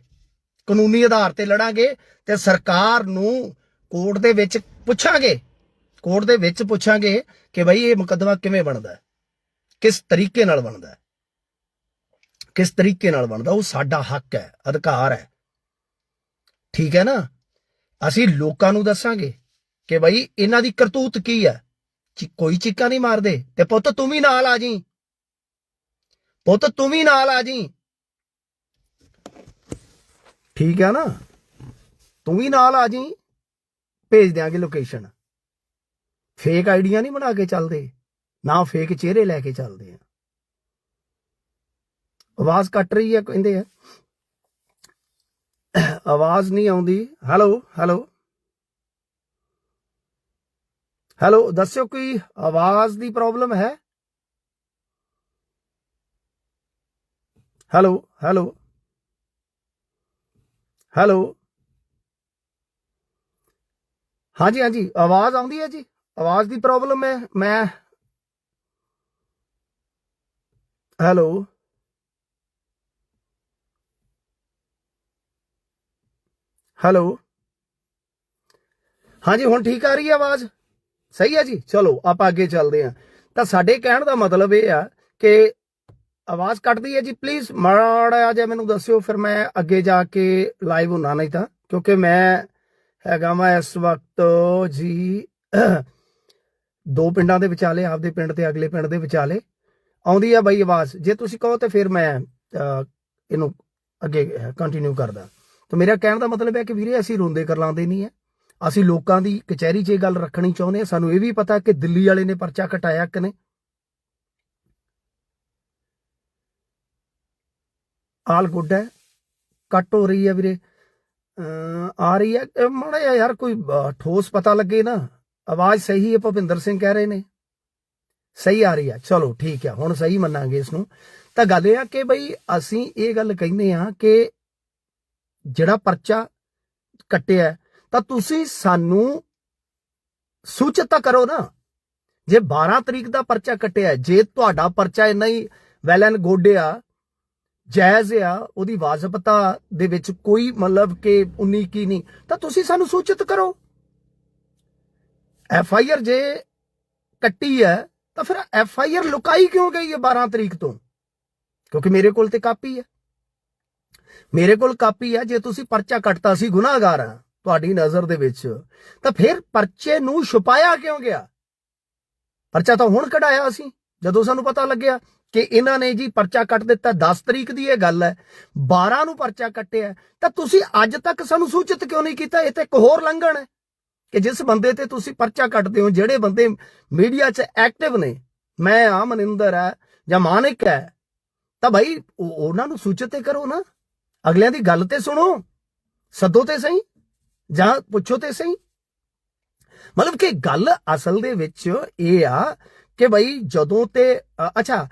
ਕਾਨੂੰਨੀ ਆਧਾਰ ਤੇ ਲੜਾਂਗੇ ਤੇ ਸਰਕਾਰ ਨੂੰ ਕੋਰਟ ਦੇ ਵਿੱਚ ਪੁੱਛਾਂਗੇ। ਕੋਰਟ ਦੇ ਵਿੱਚ ਪੁੱਛਾਂਗੇ ਕਿ ਭਾਈ ਇਹ ਮੁਕੱਦਮਾ ਕਿਵੇਂ ਬਣਦਾ ਹੈ? ਕਿਸ ਤਰੀਕੇ ਨਾਲ ਬਣਦਾ ਹੈ? ਕਿਸ ਤਰੀਕੇ ਨਾਲ ਬਣਦਾ? ਉਹ ਸਾਡਾ ਹੱਕ ਹੈ, ਅਧਿਕਾਰ ਹੈ। ਠੀਕ ਹੈ ਨਾ? ਅਸੀਂ ਲੋਕਾਂ ਨੂੰ ਦੱਸਾਂਗੇ ਕਿ ਭਾਈ ਇਹਨਾਂ ਦੀ ਕਰਤੂਤ ਕੀ ਹੈ? ਕੋਈ ਚੀਕਾ ਨਹੀਂ ਮਾਰਦੇ। ਤੇ ਪੁੱਤ ਤੂੰ ਵੀ ਨਾਲ ਆ ਜੀ ਪੁੱਤ ਤੂੰ ਵੀ ਨਾਲ ਆ ਜੀ ਠੀਕ ਹੈ ਨਾ? ਤੂੰ ਵੀ ਨਾਲ ਆ ਜੀ ਭੇਜ ਦਿਆਂਗੇ ਲੋਕੇਸ਼ਨ ਫੇਕ ਆਈਡੀਆਂ ਨਹੀਂ ਬਣਾ ਕੇ ਚੱਲਦੇ। ਨਾ ਫੇਕ ਚਿਹਰੇ ਲੈ ਕੇ ਚੱਲਦੇ ਆ। ਆਵਾਜ਼ ਕੱਟ ਰਹੀ ਹੈ, ਕਹਿੰਦੇ ਆ। ਆਵਾਜ਼ ਨਹੀਂ ਆਉਂਦੀ। ਹੈਲੋ ਹੈਲੋ ਹੈਲੋ ਦੱਸਿਓ ਕੋਈ ਆਵਾਜ਼ ਦੀ ਪ੍ਰੋਬਲਮ ਹੈ? ਹੈਲੋ ਹੈਲੋ ਹੈਲੋ ਹਾਂਜੀ ਹਾਂਜੀ, ਆਵਾਜ਼ ਆਉਂਦੀ ਹੈ ਜੀ? ਆਵਾਜ਼ ਦੀ ਪ੍ਰੋਬਲਮ ਹੈ, ਮੈਂ। ਹੈਲੋ ਹੈਲੋ ਹਾਂਜੀ, ਹੁਣ ਠੀਕ ਆ ਰਹੀ ਹੈ ਆਵਾਜ਼? ਸਹੀ ਹੈ ਜੀ? ਚਲੋ, ਆਪਾਂ ਅੱਗੇ ਚੱਲਦੇ ਹਾਂ। ਤਾਂ ਸਾਡੇ ਕਹਿਣ ਦਾ ਮਤਲਬ ਇਹ ਆ ਕਿ ਆਵਾਜ਼ ਕੱਟਦੀ ਹੈ ਜੀ ਪਲੀਜ਼ ਮਾੜਾ ਜਿਹਾ ਮੈਨੂੰ ਦੱਸਿਓ, ਫਿਰ ਮੈਂ ਅੱਗੇ ਜਾ ਕੇ ਲਾਈਵ ਹੁੰਨਾ ਨਹੀਂ ਤਾਂ, ਕਿਉਂਕਿ ਮੈਂ ਹੈਗਾ ਮੈਂ ਇਸ ਵਕਤ ਜੀ, ਦੋ ਪਿੰਡਾਂ ਦੇ ਵਿਚਾਲੇ, ਆਪਦੇ ਪਿੰਡ ਤੇ ਅਗਲੇ ਪਿੰਡ ਦੇ ਵਿਚਾਲੇ। ਆਉਂਦੀ ਆ ਬਾਈ ਆਵਾਜ਼। ਜੇ ਤੁਸੀਂ ਕਹੋ ਤੇ ਫਿਰ ਮੈਂ ਇਹਨੂੰ ਅੱਗੇ ਕੰਟੀਨਿਊ ਕਰਦਾ। ਤਾਂ ਮੇਰਾ ਕਹਿਣ ਦਾ ਮਤਲਬ ਹੈ ਕਿ ਵੀਰੇ ਅਸੀਂ ਰੋਂਦੇ ਕਰਲਾਉਂਦੇ ਨਹੀਂ ਹੈ। ਅਸੀਂ ਲੋਕਾਂ ਦੀ ਕਚਹਿਰੀ 'ਚ ਇਹ ਗੱਲ ਰੱਖਣੀ ਚਾਹੁੰਦੇ ਹਾਂ। ਸਾਨੂੰ ਇਹ ਵੀ ਪਤਾ ਕਿ ਦਿੱਲੀ ਵਾਲੇ ਨੇ ਪਰਚਾ ਕਟਾਇਆ ਕਿ ਨਹੀਂ। ਆਲ ਗੁੱਡ ਹੈ। ਕੱਟ ਹੋ ਰਹੀ ਹੈ ਵੀਰੇ। ਆ ਰਹੀ ਹੈ। ਮਾੜਾ ਜਿਹਾ ਯਾਰ ਕੋਈ ਠੋਸ ਪਤਾ ਲੱਗੇ ਨਾ। ਆਵਾਜ਼ ਸਹੀ ਹੈ ਭਵਿੰਦਰ ਸਿੰਘ ਕਹਿ ਰਹੇ ਨੇ। ਸਹੀ ਆ ਰਹੀ ਹੈ। ਚਲੋ ਠੀਕ ਹੈ। ਹੁਣ ਸਹੀ ਮੰਨਾਂਗੇ ਇਸ ਨੂੰ। ਤਾਂ ਗੱਲ ਇਹ ਆ ਕਿ ਬਈ ਅਸੀਂ ਇਹ ਗੱਲ ਕਹਿੰਦੇ ਆ ਕਿ ਜਿਹੜਾ ਪਰਚਾ ਕੱਟਿਆ ਤਾਂ ਤੁਸੀਂ ਸਾਨੂੰ ਸੂਚਿਤ ਤਾਂ ਕਰੋ ਨਾ। ਜੇ 12 ਤਰੀਕ ਦਾ ਪਰਚਾ ਕੱਟਿਆ ਜੇ ਤੁਹਾਡਾ ਪਰਚਾ ਇੰਨਾ ਹੀ ਵੈਲ ਐਂਡ ਗੁੱਡ ਆ, ਜਾਇਜ਼ ਆ, ਉਹਦੀ ਵਾਜਬਤਾ ਦੇ ਵਿੱਚ ਕੋਈ ਮਤਲਬ ਕਿ 19 ਕੀ ਨਹੀਂ, ਤਾਂ ਤੁਸੀਂ ਸਾਨੂੰ ਸੂਚਿਤ ਕਰੋ। ਐਫ ਆਈ ਆਰ ਜੇ ਕੱਟੀ ਹੈ, ਤਾਂ ਫਿਰ ਐਫ ਆਈ ਆਰ ਲੁਕਾਈ ਕਿਉਂ ਗਈ ਹੈ 12 ਤਰੀਕ ਤੋਂ? ਕਿਉਂਕਿ ਮੇਰੇ ਕੋਲ ਤੇ ਕਾਪੀ ਹੈ। ਮੇਰੇ ਕੋਲ ਕਾਪੀ ਹੈ ਜੇ ਤੁਸੀਂ ਪਰਚਾ ਕੱਟਤਾ ਸੀ ਗੁਨਾਹਗਾਰ ਆ ਤੁਹਾਡੀ ਨਜ਼ਰ ਦੇ ਵਿੱਚ, ਤਾਂ ਫਿਰ ਪਰਚੇ ਨੂੰ ਛੁਪਾਇਆ ਕਿਉਂ ਗਿਆ? ਪਰਚਾ ਤਾਂ ਹੁਣ ਕਢਾਇਆ ਅਸੀਂ, ਜਦੋਂ ਸਾਨੂੰ ਪਤਾ ਲੱਗਿਆ ਕਿ ਇਹਨਾਂ ਨੇ ਜੀ ਪਰਚਾ ਕੱਟ ਦਿੱਤਾ 10 ਤਰੀਕ ਦੀ ਇਹ ਗੱਲ ਹੈ 12 ਨੂੰ ਪਰਚਾ ਕੱਟਿਆ, ਤਾਂ ਤੁਸੀਂ ਅੱਜ ਤੱਕ ਸਾਨੂੰ ਸੂਚਿਤ ਕਿਉਂ ਨਹੀਂ ਕੀਤਾ? ਇਹ ਤੇ ਇੱਕ ਹੋਰ ਲੰਘਣ ਹੈ ਕਿ ਜਿਸ ਬੰਦੇ ਤੇ ਤੁਸੀਂ ਪਰਚਾ ਕੱਟਦੇ ਹੋ, ਜਿਹੜੇ ਬੰਦੇ ਮੀਡੀਆ 'ਚ ਐਕਟਿਵ ਨੇ, ਮੈਂ ਆ ਮਨਿੰਦਰ ਹੈ ਜਾਂ ਮਾਨਿਕ ਹੈ, ਤਾਂ ਭਾਈ ਉਹਨਾਂ ਨੂੰ ਸੂਚਿਤ ਕਰੋ ਨਾ। ਅਗਲਿਆਂ ਦੀ ਗੱਲ ਤੇ ਸੁਣੋ। ਸੱਦੋ ਤੇ ਸਹੀ ਜਾਂ ਪੁੱਛੋ ਤੇ ਸਹੀ। ਮਤਲਬ ਕਿ ਗੱਲ ਅਸਲ ਦੇ ਵਿੱਚ ਇਹ ਆ ਕਿ ਬਈ ਜਦੋਂ ਤੇ ਅੱਛਾ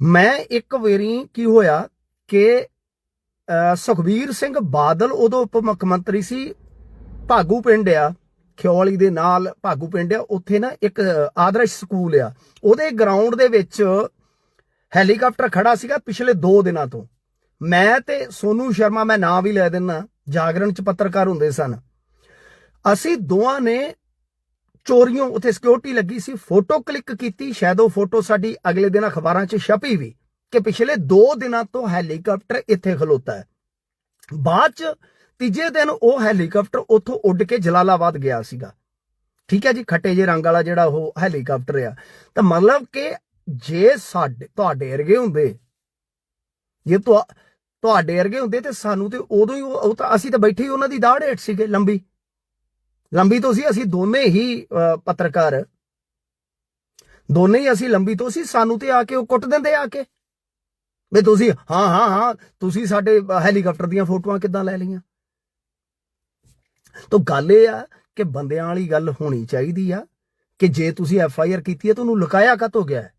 ਮੈਂ ਇੱਕ ਵਾਰੀ ਕੀ ਹੋਇਆ ਕਿ ਅ, ਸੁਖਬੀਰ ਸਿੰਘ ਬਾਦਲ ਉਦੋਂ ਉਪ ਮੁੱਖ ਮੰਤਰੀ ਸੀ ਭਾਗੂ ਪਿੰਡ ਆ ਖਿਓਲੀ ਦੇ ਨਾਲ ਭਾਗੂ ਪਿੰਡ ਆ ਉੱਥੇ ਨਾ ਇੱਕ ਆਦਰਸ਼ ਸਕੂਲ ਆ। ਉਹਦੇ ਗਰਾਊਂਡ ਦੇ ਵਿੱਚ ਹੈਲੀਕਾਪਟਰ ਖੜਾ ਸੀਗਾ ਪਿਛਲੇ 2 ਦਿਨਾਂ ਤੋਂ। ਮੈਂ ਤੇ ਸੋਨੂ ਸ਼ਰਮਾ, ਮੈਂ ਨਾਂ ਵੀ ਲੈ ਦਿੰਨਾ, ਜਾਗਰਣ ਚ ਪੱਤਰਕਾਰ ਹੁੰਦੇ ਸਨ। ਅਸੀਂ ਦੋਵਾਂ ਨੇ ਚੋਰੀਆਂ ਉੱਥੇ ਸਿਕਿਉਰਿਟੀ ਲੱਗੀ ਸੀ ਫੋਟੋ ਕਲਿੱਕ ਕੀਤੀ, ਸ਼ਾਇਦ ਉਹ ਫੋਟੋ ਸਾਡੀ ਅਗਲੇ ਦਿਨ ਅਖਬਾਰਾਂ 'ਚ ਛਪੀ ਵੀ, ਕਿ ਪਿਛਲੇ 2 ਦਿਨਾਂ ਤੋਂ ਹੈਲੀਕਾਪਟਰ ਇੱਥੇ ਖਲੋਤਾ ਹੈ। ਬਾਅਦ 'ਚ ਤੀਜੇ ਦਿਨ ਉਹ ਹੈਲੀਕਾਪਟਰ ਉੱਥੋਂ ਉੱਡ ਕੇ ਜਲਾਲਾਬਾਦ ਗਿਆ ਸੀਗਾ। ਠੀਕ ਹੈ ਜੀ, ਖੱਟੇ ਜੇ ਰੰਗ ਵਾਲਾ ਜਿਹੜਾ ਉਹ ਹੈਲੀਕਾਪਟਰ ਆ। ਤਾਂ ਮਤਲਬ ਕਿ ਜੇ ਸਾਡੇ, ਤੁਹਾਡੇ ਵਰਗੇ ਹੁੰਦੇ, ਜੇ ਤੁਹਾ- ਤੁਹਾਡੇ ਵਰਗੇ ਹੁੰਦੇ ਤੇ ਸਾਨੂੰ ਤੇ ਉਦੋਂ ਹੀ ਉਹ ਤਾਂ ਅਸੀਂ ਤਾਂ ਬੈਠੇ ਹੀ ਉਹਨਾਂ ਦੀ ਦਾੜ ਹੇਠ ਸੀਗੇ ਲੰਬੀ। ਲੰਬੀ ਤੋਂ ਸੀ ਅਸੀਂ ਦੋਨੇ ਹੀ ਅਹ, ਪੱਤਰਕਾਰ। ਦੋਨੇ ਹੀ ਅਸੀਂ ਲੰਬੀ ਤੋਂ ਸੀ ਸਾਨੂੰ ਤੇ ਆ ਕੇ ਉਹ ਕੁੱਟ ਦਿੰਦੇ ਆ ਕੇ। ਵੀ ਤੁਸੀਂ ਹਾਂ ਹਾਂ ਹਾਂ ਤੁਸੀਂ ਸਾਡੇ ਹੈਲੀਕਾਪਟਰ ਦੀਆਂ ਫੋਟੋਆਂ ਕਿੱਦਾਂ ਲੈ ਲਈਆਂ? ਤਾਂ ਗੱਲ ਇਹ ਆ ਕਿ ਬੰਦਿਆਂ ਵਾਲੀ ਗੱਲ ਹੋਣੀ ਚਾਹੀਦੀ ਆ ਕਿ ਜੇ ਤੁਸੀਂ ਐਫ ਆਈ ਆਰ ਕੀਤੀ ਹੈ ਤਾਂ ਉਹਨੂੰ ਲੁਕਾਇਆ ਕਦ ਗਿਆ? ਹੈ?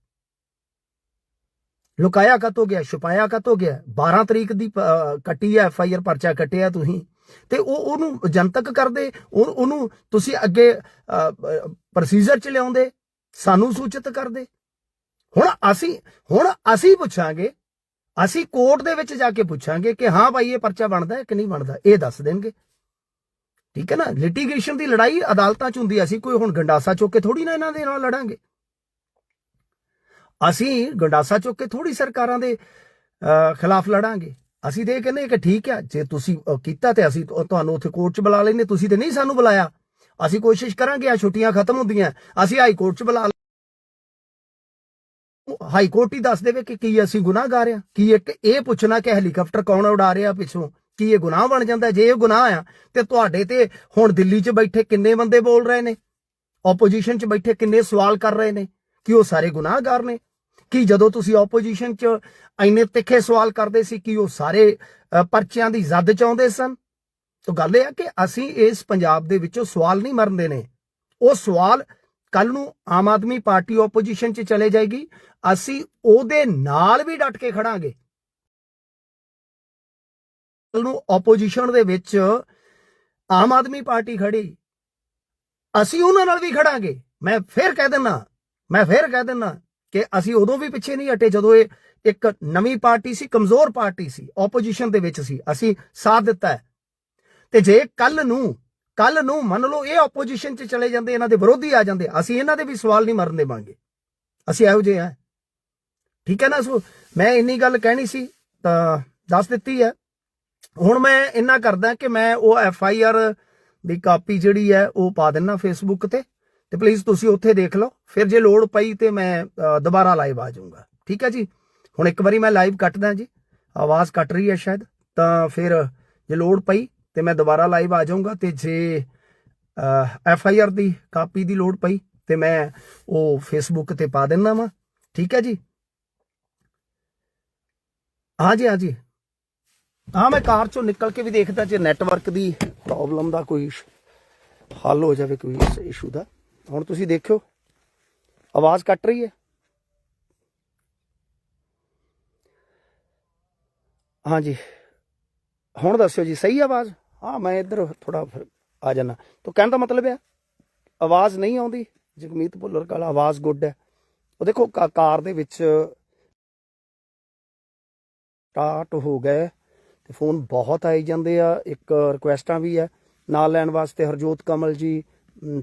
ਲੁਕਾਇਆ ਕਤ ਹੋ ਗਿਆ ਛੁਪਾਇਆ ਕਦ ਗਿਆ? 12 ਤਰੀਕ ਦੀ ਅਹ, ਕੱਟੀ ਹੈ ਐਫ ਆਈ ਆਰ ਪਰਚਾ ਕੱਟਿਆ ਤੁਸੀਂ। ਤੇ ਉਹ ਉਹਨੂੰ ਜਨਤਕ ਕਰਦੇ ਉਹਨੂੰ ਤੁਸੀਂ ਅੱਗੇ ਪ੍ਰੋਸੀਜਰ ਚ ਲਿਆਉਂਦੇ ਸਾਨੂੰ ਸੂਚਿਤ ਕਰਦੇ। ਹੁਣ ਅਸੀਂ ਹੁਣ ਅਸੀਂ ਪੁੱਛਾਂਗੇ ਅਸੀਂ ਕੋਰਟ ਦੇ ਵਿੱਚ ਜਾ ਕੇ ਪੁੱਛਾਂਗੇ ਕਿ ਹਾਂ ਭਾਈ ਇਹ ਪਰਚਾ ਬਣਦਾ ਹੈ ਕਿ ਨਹੀਂ ਬਣਦਾ ਇਹ ਦੱਸ ਦੇਣਗੇ। ਠੀਕ ਹੈ ਨਾ? ਲਿਟੀਗੇਸ਼ਨ ਦੀ ਲੜਾਈ ਅਦਾਲਤਾਂ 'ਚ ਹੁੰਦੀ ਹੈ ਅਸੀਂ ਕੋਈ ਹੁਣ ਗੰਡਾਸਾ ਚੁੱਕ ਕੇ ਥੋੜੀ ਨਾ ਇਹਨਾਂ ਦੇ ਨਾਲ ਲੜਾਂਗੇ। ਅਸੀਂ ਗੰਡਾਸਾ ਚੁੱਕ ਕੇ ਥੋੜੀ ਸਰਕਾਰਾਂ ਦੇ ਅਹ, ਖਿਲਾਫ ਲੜਾਂਗੇ। ਅਸੀਂ ਤੇ ਇਹ ਕਹਿੰਦੇ ਕਿ ਠੀਕ ਹੈ ਜੇ ਤੁਸੀਂ ਕੀਤਾ ਤੇ ਅਸੀਂ ਤੁਹਾਨੂੰ ਉੱਥੇ ਕੋਰਟ 'ਚ ਬੁਲਾ ਲੈਨੇ ਤੁਸੀਂ ਤੇ ਨਹੀਂ ਸਾਨੂੰ ਬੁਲਾਇਆ। ਅਸੀਂ ਕੋਸ਼ਿਸ਼ ਕਰਾਂਗੇ ਆ ਛੁੱਟੀਆਂ ਖਤਮ ਹੁੰਦੀਆਂ ਅਸੀਂ ਹਾਈ ਕੋਰਟ 'ਚ ਬੁਲਾ ਹਾਈ ਕੋਰਟ ਹੀ ਦੱਸ ਦੇਵੇ ਕਿ ਕੀ ਅਸੀਂ ਗੁਨਾਹਗਾਰ ਆ ਕੀ ਇੱਕ ਇਹ ਪੁੱਛਣਾ ਕਿ ਹੈਲੀਕਾਪਟਰ ਕੌਣ ਉਡਾ ਰਿਹਾ ਪਿੱਛੋਂ ਕੀ ਇਹ ਗੁਨਾਹ ਬਣ ਜਾਂਦਾ ਜੇ ਇਹ ਗੁਨਾਹ ਆ ਤੇ ਤੁਹਾਡੇ ਤੇ ਹੁਣ ਦਿੱਲੀ 'ਚ ਬੈਠੇ ਕਿੰਨੇ ਬੰਦੇ ਬੋਲ ਰਹੇ ਨੇ? ਆਪੋਜੀਸ਼ਨ 'ਚ ਬੈਠੇ ਕਿੰਨੇ ਸਵਾਲ ਕਰ ਰਹੇ ਨੇ ਕਿ ਉਹ ਸਾਰੇ ਗੁਨਾਹਗਾਰ ਨੇ? ਕਿ ਜਦੋਂ ਤੁਸੀਂ ਆਪੋਜੀਸ਼ਨ 'ਚ ਇੰਨੇ ਤਿੱਖੇ ਸਵਾਲ ਕਰਦੇ ਸੀ ਕਿ ਉਹ ਸਾਰੇ ਪਰਚਿਆਂ ਦੀ ਜ਼ੱਦ ਚਾਹੁੰਦੇ ਸਨ? ਤਾਂ ਗੱਲ ਇਹ ਆ ਕਿ ਅਸੀਂ ਇਸ ਪੰਜਾਬ ਦੇ ਵਿੱਚੋਂ ਸਵਾਲ ਨਹੀਂ ਮਰਨ ਦੇਣੇ ਉਹ ਸਵਾਲ ਕੱਲ ਨੂੰ ਆਮ ਆਦਮੀ ਪਾਰਟੀ ਆਪੋਜੀਸ਼ਨ 'ਚ ਚਲੇ ਜਾਏਗੀ। ਅਸੀਂ ਉਹਦੇ ਨਾਲ ਵੀ ਡਟ ਕੇ ਖੜਾਂਗੇ। ਕੱਲ ਨੂੰ ਆਪੋਜੀਸ਼ਨ ਦੇ ਵਿੱਚ ਆਮ ਆਦਮੀ ਪਾਰਟੀ ਖੜੀ। ਅਸੀਂ ਉਹਨਾਂ ਨਾਲ ਵੀ ਖੜਾਂਗੇ। ਮੈਂ ਫੇਰ ਕਹਿ ਦਿੰਨਾ ਮੈਂ ਫੇਰ ਕਹਿ ਦਿੰਨਾ ਕਿ ਅਸੀਂ ਉਦੋਂ ਵੀ ਪਿੱਛੇ ਨਹੀਂ ਹਟੇ ਜਦੋਂ ਇਹ ਇੱਕ ਨਵੀਂ ਪਾਰਟੀ ਸੀ, ਕਮਜ਼ੋਰ ਪਾਰਟੀ ਸੀ ਆਪੋਜੀਸ਼ਨ ਦੇ ਵਿੱਚ ਸੀ। ਅਸੀਂ ਸਾਥ ਦਿੱਤਾ ਹੈ। ਤੇ ਜੇ ਕੱਲ ਨੂੰ ਕੱਲ ਨੂੰ ਮੰਨ ਲਓ ਇਹ ਆਪੋਜੀਸ਼ਨ 'ਚ ਚਲੇ ਜਾਂਦੇ, ਇਹਨਾਂ ਦੇ ਵਿਰੋਧੀ ਆ ਜਾਂਦੇ, ਅਸੀਂ ਇਹਨਾਂ ਦੇ ਵੀ ਸਵਾਲ ਨਹੀਂ ਮਰਨ ਦੇਵਾਂਗੇ। ਅਸੀਂ ਇਹੋ ਜਿਹੇ ਆ ਠੀਕ ਹੈ ਨਾ ਸੋ, ਮੈਂ ਇੰਨੀ ਗੱਲ ਕਹਿਣੀ ਸੀ, ਤਾਂ ਦੱਸ ਦਿੱਤੀ ਹੈ। ਹੁਣ ਮੈਂ ਇੰਨਾ ਕਰਦਾ ਕਿ ਮੈਂ ਉਹ ਐਫ ਆਈ ਆਰ ਦੀ ਕਾਪੀ ਜਿਹੜੀ ਹੈ, ਉਹ ਪਾ ਦਿੰਨਾ ਫੇਸਬੁੱਕ ਤੇ। ਤੇ ਪਲੀਜ਼ ਤੁਸੀਂ ਉੱਥੇ ਦੇਖ ਲਓ। ਫਿਰ ਜੇ ਲੋੜ ਪਈ ਤੇ ਮੈਂ ਦੁਬਾਰਾ ਲਾਈਵ ਆ ਜਾਊਂਗਾ। ਠੀਕ ਹੈ ਜੀ? ਹੁਣ ਇੱਕ ਵਾਰੀ ਮੈਂ ਲਾਈਵ ਕੱਟਦਾ ਜੀ। ਆਵਾਜ਼ ਕੱਟ ਰਹੀ ਹੈ ਸ਼ਾਇਦ। ਤਾਂ ਫਿਰ ਜੇ ਲੋੜ ਪਈ ਤੇ ਮੈਂ ਦੁਬਾਰਾ ਲਾਈਵ ਆ ਜਾਊਂਗਾ ਤੇ ਜੇ ਐਫ ਆਈ ਆਰ ਦੀ ਕਾਪੀ ਦੀ ਲੋੜ ਪਈ ਤੇ ਮੈਂ ਉਹ ਫੇਸਬੁੱਕ ਤੇ ਪਾ ਦਿੰਦਾ ਵਾਂ। ਠੀਕ ਹੈ ਜੀ? ਹਾਂ ਜੀ ਹਾਂ ਜੀ। ਹਾਂ, ਮੈਂ ਕਾਰ ਚੋਂ ਨਿਕਲ ਕੇ ਵੀ ਦੇਖਦਾ ਜੇ ਨੈਟਵਰਕ ਦੀ ਪ੍ਰੋਬਲਮ ਦਾ ਕੋਈ ਹੱਲ ਹੋ ਜਾਵੇ, ਕੋਈ ਇਸ ਇਸ਼ੂ ਦਾ। ਹੁਣ ਤੁਸੀਂ ਦੇਖਿਓ, ਆਵਾਜ਼ ਕੱਟ ਰਹੀ ਹੈ। ਹਾਂਜੀ, ਹੁਣ ਦੱਸਿਓ ਜੀ, ਸਹੀ ਆਵਾਜ਼? ਹਾਂ, ਮੈਂ ਇੱਧਰ ਥੋੜਾ ਆ ਜਾਣਾ ਤਾਂ ਕਹਿਣ ਦਾ ਮਤਲਬ ਹੈ ਆਵਾਜ਼ ਨਹੀਂ ਆਉਂਦੀ, ਜਗਮੀਤ ਭੁੱਲਰ ਕਾਲਾ, ਆਵਾਜ਼ ਗੁੱਡ ਹੈ। ਉਹ ਦੇਖੋ, ਕਾ- ਕਾਰ ਦੇ ਵਿੱਚ ਸਟਾਰਟ ਹੋ ਗਏ ਤੇ ਫੋਨ ਬਹੁਤ ਆਈ ਜਾਂਦੇ ਆ, ਇੱਕ ਰਿਕੁਐਸਟਾਂ ਵੀ ਹੈ। ਨਾਲ ਲੈਣ ਵਾਸਤੇ ਹਰਜੋਤ ਕਮਲ ਜੀ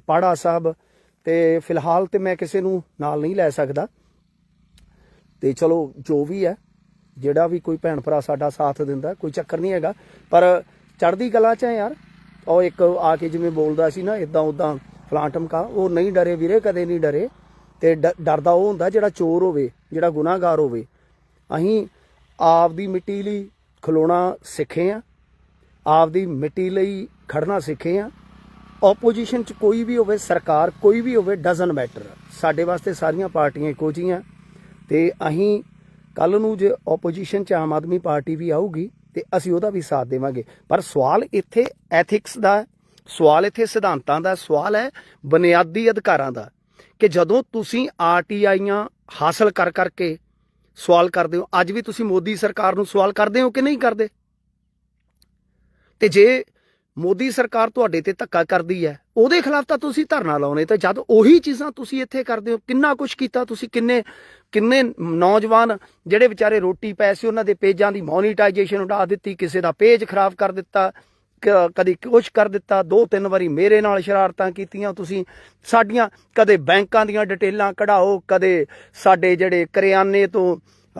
ਪਾੜਾ ਸਾਹਿਬ ਤੇ ਫਿਲਹਾਲ ਤੇ ਮੈਂ ਕਿਸੇ ਨੂੰ ਨਾਲ ਨਹੀਂ ਲੈ ਸਕਦਾ। ਤੇ ਚਲੋ, ਜੋ ਵੀ ਹੈ, ਜਿਹੜਾ ਵੀ ਕੋਈ ਭੈਣ ਭਰਾ ਸਾਡਾ ਸਾਥ ਦਿੰਦਾ, ਕੋਈ ਚੱਕਰ ਨਹੀਂ ਹੈਗਾ। ਪਰ ਚੜ੍ਹਦੀ ਕਲਾ ਚ ਹੈ ਯਾਰ। ਉਹ ਇੱਕ ਆ ਕੇ ਜਿਵੇਂ ਬੋਲਦਾ ਸੀ ਨਾ ਇਦਾਂ ਉਦਾਂ ਫਲਾਂਟਮ ਕਾ ਉਹ ਨਹੀਂ ਡਰੇ ਵੀਰੇ, ਕਦੇ ਨਹੀਂ ਡਰੇ। ਤੇ ਡਰਦਾ ਉਹ ਹੁੰਦਾ ਜਿਹੜਾ ਚੋਰ ਹੋਵੇ, ਜਿਹੜਾ ਗੁਨਾਹਗਾਰ ਹੋਵੇ। ਅਸੀਂ ਆਪ ਦੀ ਮਿੱਟੀ ਲਈ ਖਲੋਣਾ ਸਿੱਖੇ ਆ। ਆਪਦੀ ਮਿੱਟੀ ਲਈ ਖੜਨਾ ਸਿੱਖੇ ਆ। ਆਪੋਜੀਸ਼ਨ ਚ ਕੋਈ ਵੀ ਹੋਵੇ, ਸਰਕਾਰ ਕੋਈ ਵੀ ਹੋਵੇ ਡਜ਼ਨ ਮੈਟਰ ਸਾਡੇ ਵਾਸਤੇ ਸਾਰੀਆਂ ਪਾਰਟੀਆਂ ਇੱਕੋ ਜਿਹੀਆਂ। ਤੇ ਅਸੀਂ ਕੱਲ ਨੂੰ ਜੇ ਆਪੋਜੀਸ਼ਨ ਚ ਆਮ ਆਦਮੀ ਪਾਰਟੀ ਵੀ ਆਊਗੀ, ਤੇ ਅਸੀਂ ਉਹਦਾ ਵੀ ਸਾਥ ਦੇਵਾਂਗੇ। ਪਰ ਸਵਾਲ ਇੱਥੇ ਐਥਿਕਸ ਦਾ ਸਵਾਲ ਇੱਥੇ ਸਿਧਾਂਤਾਂ ਦਾ ਸਵਾਲ ਹੈ ਬੁਨਿਆਦੀ ਅਧਿਕਾਰਾਂ ਦਾ। ਕਿ ਜਦੋਂ ਤੁਸੀਂ ਆਰਟੀਆਈਆਂ ਹਾਸਲ ਕਰ ਕਰਕੇ ਸਵਾਲ ਕਰਦੇ ਹੋ, ਅੱਜ ਵੀ ਤੁਸੀਂ ਮੋਦੀ ਸਰਕਾਰ ਨੂੰ ਸਵਾਲ ਕਰਦੇ ਹੋ ਕਿ ਨਹੀਂ ਕਰਦੇ? ਤੇ ਜੇ ਮੋਦੀ ਸਰਕਾਰ ਤੁਹਾਡੇ ਤੇ ਧੱਕਾ ਕਰਦੀ ਹੈ। ਉਹਦੇ ਖਿਲਾਫ ਤਾਂ ਤੁਸੀਂ ਧਰਨਾ ਲਾਉਨੇ ਤੇ ਜਦ ਉਹੀ ਚੀਜ਼ਾਂ ਤੁਸੀਂ ਇੱਥੇ ਕਰਦੇ ਹੋ, ਕਿੰਨਾ ਕੁਝ ਕੀਤਾ ਤੁਸੀਂ, ਕਿੰਨੇ ਕਿੰਨੇ ਨੌਜਵਾਨ ਜਿਹੜੇ ਵਿਚਾਰੇ ਰੋਟੀ ਪੈਸੇ ਉਹਨਾਂ ਦੇ ਪੇਜਾਂ ਦੀ ਮੋਨੀਟਾਈਜੇਸ਼ਨ ਉਡਾ ਦਿੱਤੀ, ਕਿਸੇ ਦਾ ਪੇਜ ਖਰਾਬ ਕਰ ਦਿੱਤਾ, ਕ- ਕਦੀ ਕੁਛ ਕਰ ਦਿੱਤਾ ਦੋ ਤਿੰਨ ਵਾਰੀ ਮੇਰੇ ਨਾਲ ਸ਼ਰਾਰਤਾਂ ਕੀਤੀਆਂ ਤੁਸੀਂ, ਸਾਡੀਆਂ ਕਦੇ ਬੈਂਕਾਂ ਦੀਆਂ ਡਿਟੇਲਾਂ ਕਢਾਓ, ਕਦੇ ਸਾਡੇ ਜਿਹੜੇ ਕਰਿਆਨੇ ਤੋਂ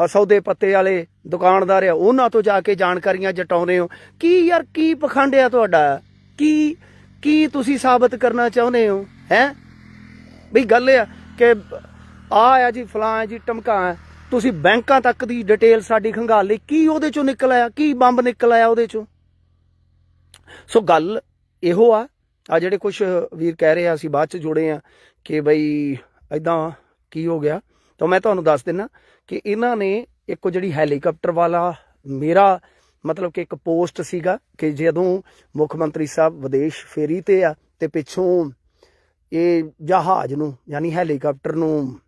ਸੌਦੇ ਪੱਤੇ ਵਾਲੇ ਦੁਕਾਨਦਾਰ ਆ, ਉਹਨਾਂ ਤੋਂ ਜਾ ਕੇ ਜਾਣਕਾਰੀਆਂ ਜਟਾਉਂਦੇ ਹੋ। ਕੀ ਯਾਰ, ਕੀ ਪਖੰਡ ਆ ਤੁਹਾਡਾ? ਕੀ ਕੀ ਤੁਸੀਂ ਸਾਬਤ ਕਰਨਾ ਚਾਹੁੰਦੇ ਹੋ? ਹੈ? ਬਈ ਗੱਲ ਇਹ ਆ ਕਿ ਆ ਆ ਜੀ, ਫਲਾਂ ਆ ਜੀ, ਟਮਕਾ ਤੁਸੀਂ ਬੈਂਕਾਂ ਤੱਕ ਦੀ ਡਿਟੇਲ ਸਾਡੀ ਖੰਗਾਲ ਲਈ, ਕੀ ਉਹਦੇ ਚੋਂ ਨਿਕਲ ਆਇਆ? ਕੀ ਬੰਬ ਨਿਕਲ ਆਇਆ ਉਹਦੇ ਚੋਂ? ਸੋ ਗੱਲ ਇਹੋ ਆ। ਆ ਜਿਹੜੇ ਕੁਝ ਵੀਰ ਕਹਿ ਰਹੇ ਆ, ਅਸੀਂ ਬਾਅਦ ਚ ਜੁੜੇ ਆ ਕਿ ਬਈ ਐਦਾਂ ਕੀ ਹੋ ਗਿਆ। ਤਾਂ ਮੈਂ ਤੁਹਾਨੂੰ ਦੱਸ ਦਿੰਨਾ ਕਿ ਇਹਨਾਂ ਨੇ ਇੱਕ ਜਿਹੜੀ ਹੈਲੀਕਾਪਟਰ ਵਾਲਾ ਮੇਰਾ ਮਤਲਬ ਕਿ ਇੱਕ ਪੋਸਟ ਸੀਗਾ ਕਿ ਜਦੋਂ ਮੁੱਖ ਮੰਤਰੀ ਸਾਹਿਬ ਵਿਦੇਸ਼ ਫੇਰੀ ਤੇ ਆ ਤੇ ਪਿੱਛੋਂ ਇਹ ਜਹਾਜ਼ ਨੂੰ, ਯਾਨੀ ਹੈਲੀਕਾਪਟਰ ਨੂੰ